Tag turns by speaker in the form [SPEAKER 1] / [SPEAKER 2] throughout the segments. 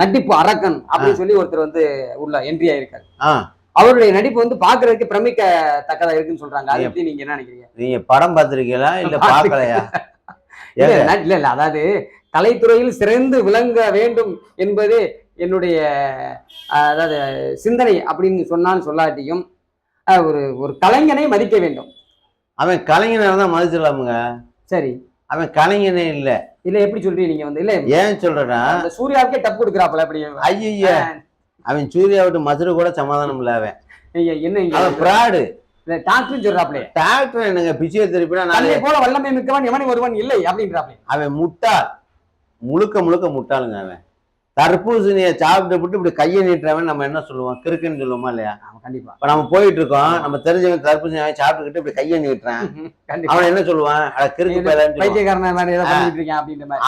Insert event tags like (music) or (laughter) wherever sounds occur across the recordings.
[SPEAKER 1] நடிப்பு அரக்கன் அப்படின்னு சொல்லி ஒருத்தர் வந்து உள்ள என்ட்ரி ஆயிருக்காரு. அவருடைய நடிப்பு வந்து பாக்குறதுக்கு பிரமிக்கத்தக்கதா இருக்குன்னு சொல்றாங்க. அதை பத்தி நீங்க என்ன நினைக்கிறீங்க?
[SPEAKER 2] நீங்க படம் பார்த்திருக்கீங்களா? இல்ல பார்க்கலையா? (laughs)
[SPEAKER 1] இல்ல இல்ல அதாவது கலைத்துறையில் சிறந்து விளங்க வேண்டும் என்பது என்னுடைய அதாவது சிந்தனை அப்படின்னு சொன்னான்னு சொல்லாட்டியும் ஒரு ஒரு கலைஞனை மதிக்க வேண்டும்.
[SPEAKER 2] அவன் கலைஞனாக தான் மதிச்சிடலாமுங்க.
[SPEAKER 1] சரி.
[SPEAKER 2] அவன் கலைஞனே இல்ல.
[SPEAKER 1] இல்ல எப்படி சொல்றீங்க நீங்க வந்து? இல்ல
[SPEAKER 2] ஏன் சொல்றேன்னா
[SPEAKER 1] சூர்யாவுக்கே டப் கொடுக்குறாப்புல அப்படி.
[SPEAKER 2] ஐய அவன் சூர்யா விட்டு மதுரை கூட சமாதானம் இல்ல அவன்.
[SPEAKER 1] நீங்க என்ன
[SPEAKER 2] அவன் பிராடு
[SPEAKER 1] டாக்டர் சொல்றாப்லே
[SPEAKER 2] டாக்டர் என்னங்க பிசியோ தெரப்பினா நான்
[SPEAKER 1] தன்னை போல வல்லமை மிக்கவன் எவனை ஒருவன் இல்லை அப்படின்றாப்லே
[SPEAKER 2] அவன் முட்டாள். முழுக்க முழுக்க முட்டாளுங்க அவன். தர்பூசணியை சாப்பிட்டு விட்டு இப்படி கையை நீட்டுறவன் நம்ம என்ன சொல்லுவோம்? கிறுக்குன்னு சொல்லுவோமா இல்லையா?
[SPEAKER 1] கண்டிப்பா.
[SPEAKER 2] இப்ப நம்ம போயிட்டு இருக்கோம் நம்ம தெரிஞ்சவன் தர்பூசணி சாப்பிட்டுக்கிட்டு இப்படி கையை நீட்டுறான். (laughs) அவன் என்ன சொல்லுவான்? அட கிறுக்கு பயலான்னு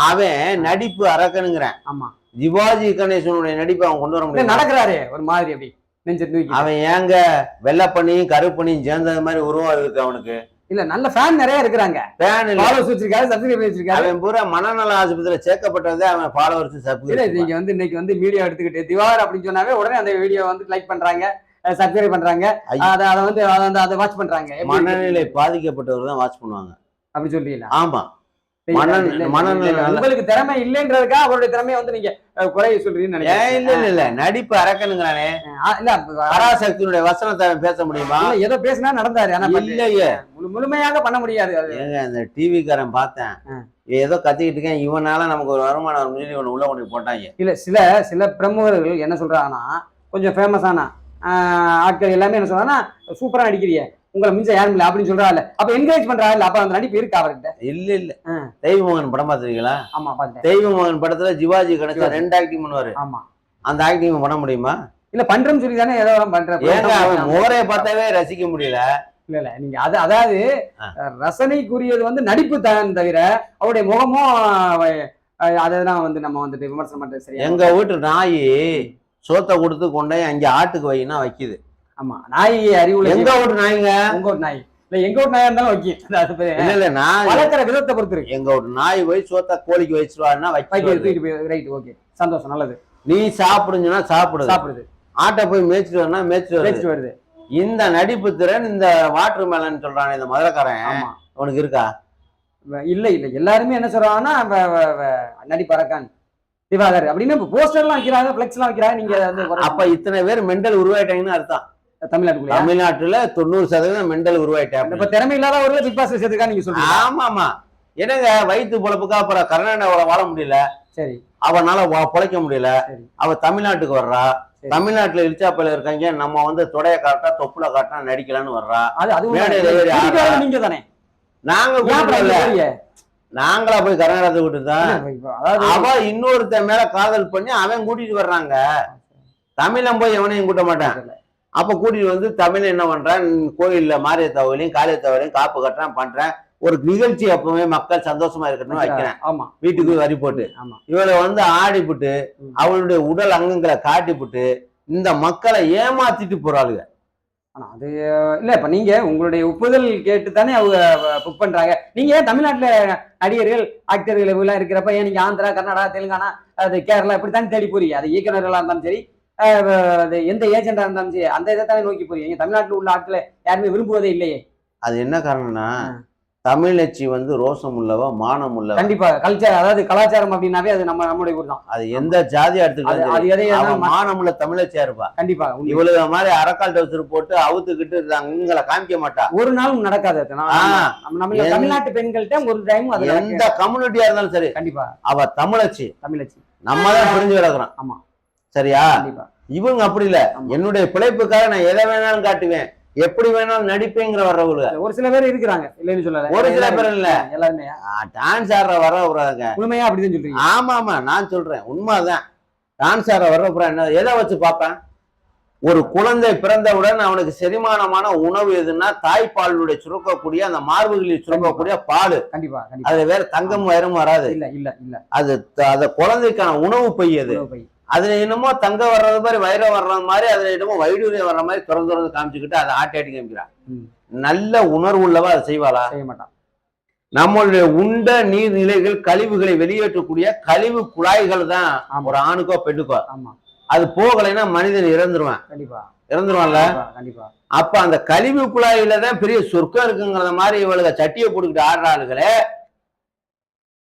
[SPEAKER 2] அவன் நடிப்பு அரக்கனுங்கிறேன்.
[SPEAKER 1] ஆமா.
[SPEAKER 2] சிவாஜி கணேசனுடைய நடிப்பை அவன் கொண்டு வர முடியும்
[SPEAKER 1] நடக்கிறாரு ஒரு மாதிரி அப்படி. நெஞ்ச
[SPEAKER 2] அவன் ஏங்க வெள்ளைப்பண்ணியும் கருப்பண்ணியும் சேர்ந்தது மாதிரி உருவம் இருக்கு அவனுக்கு.
[SPEAKER 1] இல்ல நல்ல ஃபேன் நிறைய இருக்கிறாங்க.
[SPEAKER 2] ஃபேன்
[SPEAKER 1] ஃபாலோஸ் வச்சிருக்காரு சப்ஸ்கிரைப் வச்சிருக்காரு.
[SPEAKER 2] அவன் பூரா மனநல ஆஸ்பத்திரியில சேர்க்கப்பட்டதே அவன் ஃபாலோவர்ஸ்
[SPEAKER 1] இல்ல
[SPEAKER 2] சப்ஸ்கிரைப்
[SPEAKER 1] நீங்க வந்து இன்னைக்கு வந்து வீடியோ எடுத்துக்கிட்டு திவார் அப்படின்னு சொன்னாவே உடனே அந்த வீடியோ வந்து லைக் பண்றாங்க சப்ஸ்கிரைப் பண்றாங்க. அத அத வந்து அத வாட்ச் பண்றாங்க?
[SPEAKER 2] மனநிலை பாதிக்கப்பட்டவர் தான் வாட்ச் பண்ணுவாங்க.
[SPEAKER 1] அப்படி சொல்றீங்களா?
[SPEAKER 2] ஆமா.
[SPEAKER 1] உங்களுக்கு திறமை இல்லைன்றதுக்காக அவருடைய திறமையை வந்து நீங்க குறைய சொல்றீங்கன்னு
[SPEAKER 2] ஏன் இல்ல
[SPEAKER 1] நினைக்கிறேன்
[SPEAKER 2] இல்ல. இல்ல நடிப்பு அரக்கனுங்கிறானே
[SPEAKER 1] இல்ல
[SPEAKER 2] பராசக்தியினுடைய வசனத்தை பேச முடியுமா?
[SPEAKER 1] ஏதோ பேசினா நடந்தாரு ஆனா
[SPEAKER 2] இல்லையே.
[SPEAKER 1] முழு- முழுமையாக பண்ண முடியாது
[SPEAKER 2] அந்த டிவி காரன் பார்த்தேன். ஏதோ கத்திக்கிட்டு இருக்கேன். இவனால நமக்கு ஒரு வருமானம் வரும் சொல்லி இவனை உள்ள கொண்டு போட்டாங்க.
[SPEAKER 1] இல்ல சில சில பிரமுகர்கள் என்ன சொல்றாங்கன்னா கொஞ்சம் ஃபேமஸான ஆட்கள் எல்லாமே என்ன சொல்றாங்கன்னா சூப்பரா நடிக்கிறீங்க உங்களை மிஞ்ச யாரும் இல்ல அப்படின்னு சொல்றாங்க அப்ப என்கரேஜ் பண்றா இல்ல? அப்ப அந்த நடிப்பு இருக்கா அவர்கிட்ட?
[SPEAKER 2] இல்ல இல்ல. தெய்வமகன் படம் பார்த்திருக்கீங்களா?
[SPEAKER 1] ஆமா பாத்துட்டேன்
[SPEAKER 2] தெய்வமகன் படத்துல ஜிவாஜி
[SPEAKER 1] சிவாஜி.
[SPEAKER 2] ரெண்டு ஆக்டிங் பண்ணுவாரு.
[SPEAKER 1] ஆமா.
[SPEAKER 2] அந்த ஆக்டிங் பண்ண முடியுமா?
[SPEAKER 1] இல்ல பண்றேன்னு சொல்லி தானே ஏதோ பண்ற
[SPEAKER 2] ஏங்க அவன் மோரைய பார்த்தாவே ரசிக்க முடியல.
[SPEAKER 1] இல்ல இல்ல நீங்க அது அதாவது. ரசனைக்குரியது வந்து நடிப்பு தான் தவிர அவருடைய முகமும் அதெல்லாம் வந்து நம்ம வந்துட்டு விமர்சனம் பண்றது சரியா
[SPEAKER 2] எங்க வீட்டு நாய் சோத்தை கொடுத்து கொண்டே அங்க ஆட்டுக்கு வைனா வைக்குது.
[SPEAKER 1] ஆமா நாய் அறிவுல
[SPEAKER 2] எங்க வீட்டு நாய்ங்க
[SPEAKER 1] உங்க ஒரு நாய் இல்ல எங்க ஒரு நாயா இருந்தாலும் பேரு.
[SPEAKER 2] இல்ல இல்ல நான்
[SPEAKER 1] வளர்க்குற விதத்தை பொறுத்து இருக்கு.
[SPEAKER 2] எங்க வீட்டு நாய் போய் சோத்தை கோழிக்கு வச்சிருவாருன்னா
[SPEAKER 1] வைக்க ரைட் ஓகே சந்தோஷம் நல்லது.
[SPEAKER 2] நீ சாப்பிடுங்கன்னா சாப்பிடுது
[SPEAKER 1] சாப்பிடுது.
[SPEAKER 2] ஆட்டை போய் மேய்ச்சிட்டு வரனா மேய்ச்சிட்டு வருது. இந்த நடிப்பு திறன் இந்த வாட்டர் மேலன் சொல்றானே இந்த மதுரக்காரன்.
[SPEAKER 1] ஆமா.
[SPEAKER 2] உனக்கு இருக்கா?
[SPEAKER 1] இல்ல இல்ல. எல்லாருமே என்ன சொல்றாங்கன்னா நடிப்பறக்கான் திவாகர் அப்படின்னு போஸ்டர் எல்லாம் வைக்கிறாங்க பிளெக்ஸ் எல்லாம் வைக்கிறாங்க நீங்க
[SPEAKER 2] அப்ப இத்தனை பேர் மெண்டல் உருவாயிட்டாங்கன்னு அர்த்தம்.
[SPEAKER 1] தமிழ்நாட்டுக்குள்ள
[SPEAKER 2] தமிழ்நாட்டுல தொண்ணூறு சதவீதம் மெண்டல் உருவாயிட்டாங்க
[SPEAKER 1] இப்ப திறமை இல்லாத ஒரு பிக் பாஸ் சேர்த்துக்கா நீங்க சொல்றீங்க.
[SPEAKER 2] ஆமா ஆமா என்னங்க வயிற்று பொழப்புக்கா அப்புறம் கர்நாடகாவில் வாழ முடியல.
[SPEAKER 1] சரி.
[SPEAKER 2] அவனால பொழைக்க முடியல. அவ தமிழ்நாட்டுக்கு வர்றா. தமிழ்நாட்டுல இழிச்சாப்பையில இருக்காங்க. நம்ம வந்து தொடைய காட்டா தொப்புல காட்டா நடிக்கலாம்னு வர்றா.
[SPEAKER 1] அது. நீங்க தானே
[SPEAKER 2] நாங்க? நாங்களா போய் கர்நாடகத்தை விட்டு தான். அவ இன்னொருத்தன் மேல காதல் பண்ணி அவன் கூட்டிட்டு வர்றாங்க. தமிழன் போய் எவனையும் கூட்ட மாட்டான். அப்ப கூட்டிட்டு வந்து தமிழ் என்ன பண்றான்? கோயில்ல மாரியத்தவரையும் காளியத்தவரையும் காப்பு கட்டுறான் பண்றேன். ஒரு நிகழ்ச்சி எப்பவுமே மக்கள் சந்தோஷமா இருக்கணும்னு வைக்கிறேன்.
[SPEAKER 1] ஆமா.
[SPEAKER 2] வீட்டுக்கு வரி போட்டு.
[SPEAKER 1] ஆமா.
[SPEAKER 2] இவளை வந்து ஆடிப்புட்டு. அவளுடைய உடல் அங்கங்களை காட்டிப்புட்டு இந்த மக்களை ஏமாத்திட்டு போறாளுங்க.
[SPEAKER 1] ஆனா அது இல்ல இப்ப நீங்க உங்களுடைய ஒப்புதல் கேட்டு தானே அவங்க புக் பண்றாங்க. நீங்க ஏன் தமிழ்நாட்டுல நடிகர்கள் ஆக்டர்கள் எல்லாம் இருக்கிறப்ப ஏன் நீங்க ஆந்திரா கர்நாடகா தெலுங்கானா அது கேரளா இப்படி தானே தேடி போறீங்க? அது இயக்குநர்களா இருந்தாலும் சரி எந்த ஏஜென்டா இருந்தாலும் சரி அந்த இதை தானே நோக்கி போறீங்க தமிழ்நாட்டுல உள்ள ஆட்களை யாருமே விரும்புவதே இல்லையே.
[SPEAKER 2] அது என்ன காரணம்னா. தமிழச்சி வந்து ரோசம் உள்ளவ மானம் உள்ளவ
[SPEAKER 1] கண்டிப்பா. கல்ச்சர் அதாவது கலாச்சாரம் அப்படின்னாவே அது நம்ம நம்முடைய ஊர் தான்.
[SPEAKER 2] அது எந்த ஜாதியா
[SPEAKER 1] அது
[SPEAKER 2] எடுத்துக்கிட்டாலும்
[SPEAKER 1] அது
[SPEAKER 2] சரி.
[SPEAKER 1] எதை
[SPEAKER 2] அவ
[SPEAKER 1] எதாவது மா-
[SPEAKER 2] மானமுள்ள தமிழச்சியா இருப்பா.
[SPEAKER 1] கண்டிப்பா.
[SPEAKER 2] இவளுக மாதிரி அரக்கால் டவுசர் போட்டு அவுத்துக்கிட்டு அங்கங்களை காமிக்க மாட்டா.
[SPEAKER 1] ஒரு நாளும் நடக்காது. நம்ம தமிழ்நாட்டு பெண்கள்கிட்ட ஒரு டைம் அது
[SPEAKER 2] எந்த. கம்யூனிட்டியா இருந்தாலும் சரி.
[SPEAKER 1] கண்டிப்பா.
[SPEAKER 2] அவ தமிழச்சி.
[SPEAKER 1] தமிழச்சி.
[SPEAKER 2] நம்ம தான் புரிஞ்சு கிடக்குறோம்
[SPEAKER 1] ஆமா.
[SPEAKER 2] சரியா? இவங்க அப்படி இல்ல. என்னுடைய பிழைப்புக்காக நான் எதை வேணாலும் காட்டுவேன். எப்படி வேணாலும் நடிப்பேங்கிற வர்றவங்க
[SPEAKER 1] ஒரு சில பேர் இருக்கிறாங்க. இல்லைன்னு சொல்லல.
[SPEAKER 2] ஒரு சில பேர் இல்ல.
[SPEAKER 1] எல்லாருமே.
[SPEAKER 2] டான்ஸ் ஆடுற வர்றவங்க
[SPEAKER 1] முழுமையா அப்படிதான் சொல்றீங்க?
[SPEAKER 2] ஆமா ஆமா நான் சொல்றேன். உண்மைதான். டான்ஸ் ஆடுற வர்றப்புறம் என்ன எதை வச்சு பார்ப்பேன்? ஒரு குழந்தை பிறந்தவுடன் அவனுக்கு செரிமானமான உணவு எதுன்னா தாய்ப்பாலுடைய சுரக்கக்கூடிய அந்த மார்புகளில் சுரக்கக்கூடிய பால்.
[SPEAKER 1] கண்டிப்பா
[SPEAKER 2] அதுல வேற தங்கம் வயரும் வராது.
[SPEAKER 1] இல்ல இல்ல இல்ல.
[SPEAKER 2] அது அந்த குழந்தைக்கான உணவு பை அது.
[SPEAKER 1] உணவு பை.
[SPEAKER 2] அதுல என்னமோ தங்கம் வர்றது மாதிரி வைரம் வர்றது மாதிரி அதுல என்னமோ வைடூரியம் வர்ற மாதிரி திறந்து திறந்து காமிச்சுக்கிட்டு அதை ஆட்டி ஆட்டி காமிக்கிறான். நல்ல உணர்வு உள்ளவா அதை செய்வாளா?
[SPEAKER 1] செய்ய மாட்டான்.
[SPEAKER 2] நம்மளுடைய உண்ட நீர்நிலைகள் கழிவுகளை வெளியேற்றக்கூடிய கழிவு குழாய்கள் தான் ஒரு ஆணுக்கோ பெண்ணுக்கோ. அது போகலைன்னா மனிதன் இறந்துருவான்.
[SPEAKER 1] கண்டிப்பா.
[SPEAKER 2] இறந்துருவான்ல?
[SPEAKER 1] கண்டிப்பா,
[SPEAKER 2] அப்ப அந்த கழிவு குழாயில தான் பெரிய சொர்க்கம் இருக்குங்கிறத மாதிரி இவளுக சட்டியை போட்டுக்கிட்டு ஆடுற ஆளுகளே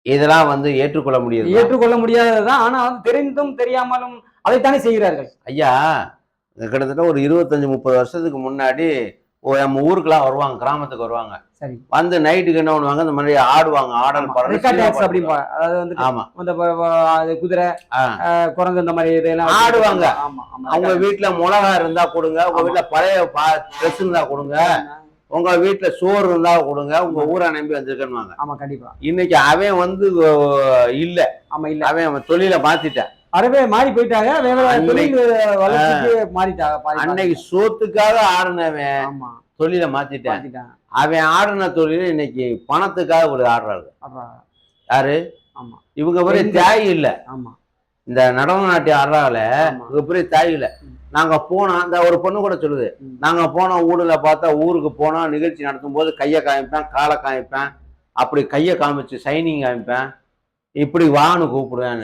[SPEAKER 2] இதெல்லாம் வந்து ஏற்றுக்கொள்ள முடியாது
[SPEAKER 1] ஏற்றுக்கொள்ள முடியாததுதான். ஆனா வந்து தெரிந்தும் தெரியாமலும் அதைத்தானே செய்கிறார்கள்.
[SPEAKER 2] ஐயா கிட்டத்தட்ட ஒரு இருபத்தஞ்சு முப்பது வருஷத்துக்கு முன்னாடி நம்ம ஊருக்குலாம் வருவாங்க கிராமத்துக்கு வருவாங்க.
[SPEAKER 1] சரி.
[SPEAKER 2] வந்து நைட்டுக்கு என்ன பண்ணுவாங்க? இந்த மாதிரி ஆடுவாங்க ஆடல் பாடல்
[SPEAKER 1] அப்படிம்பா. அதாவது வந்து
[SPEAKER 2] ஆமா.
[SPEAKER 1] இந்த குதிரை குரங்கு இந்த மாதிரி இதெல்லாம்
[SPEAKER 2] ஆடுவாங்க.
[SPEAKER 1] ஆமா
[SPEAKER 2] அவங்க வீட்டுல மிளகா இருந்தா கொடுங்க உங்க. வீட்டுல பழைய ட்ரெஸ் இருந்தா கொடுங்க. உங்க வீட்டுல சோறு இருந்தா கொடுங்க. உங்க ஊரை நம்பி வந்திருக்கேன்னு
[SPEAKER 1] ஆமா கண்டிப்பா.
[SPEAKER 2] இன்னைக்கு அவன் வந்து இல்ல.
[SPEAKER 1] ஆமா இல்ல.
[SPEAKER 2] அவன் அவன் தொழிலை மாத்திட்டான்.
[SPEAKER 1] அறவே மாறி போயிட்டாங்க. மாறிட்டாங்க
[SPEAKER 2] அன்னைக்கு சோத்துக்காக ஆடுனவன்
[SPEAKER 1] ஆமா.
[SPEAKER 2] தொழிலை மாத்திட்டான். அவன் ஆடின தொழில் இன்னைக்கு பணத்துக்காக ஒரு ஆடுறாரு. யாரு?
[SPEAKER 1] ஆமா.
[SPEAKER 2] இவங்க பெரிய? தியாகி இல்ல.
[SPEAKER 1] ஆமா.
[SPEAKER 2] இந்த நடன நாட்டியம் ஆடுறாங்கள இவங்க பெரிய தியாகி இல்ல. நாங்க போனோம் அந்த ஒரு பொண்ணு கூட சொல்லுது. நாங்க போன ஊர்ல பார்த்தா ஊருக்கு போனோம் நிகழ்ச்சி நடத்தும் போது கையை காமிப்பேன் காலை காமிப்பேன் அப்படி கையை காமிச்சு சைனிங் காமிப்பேன் இப்படி வான்னு கூப்பிடுவேன்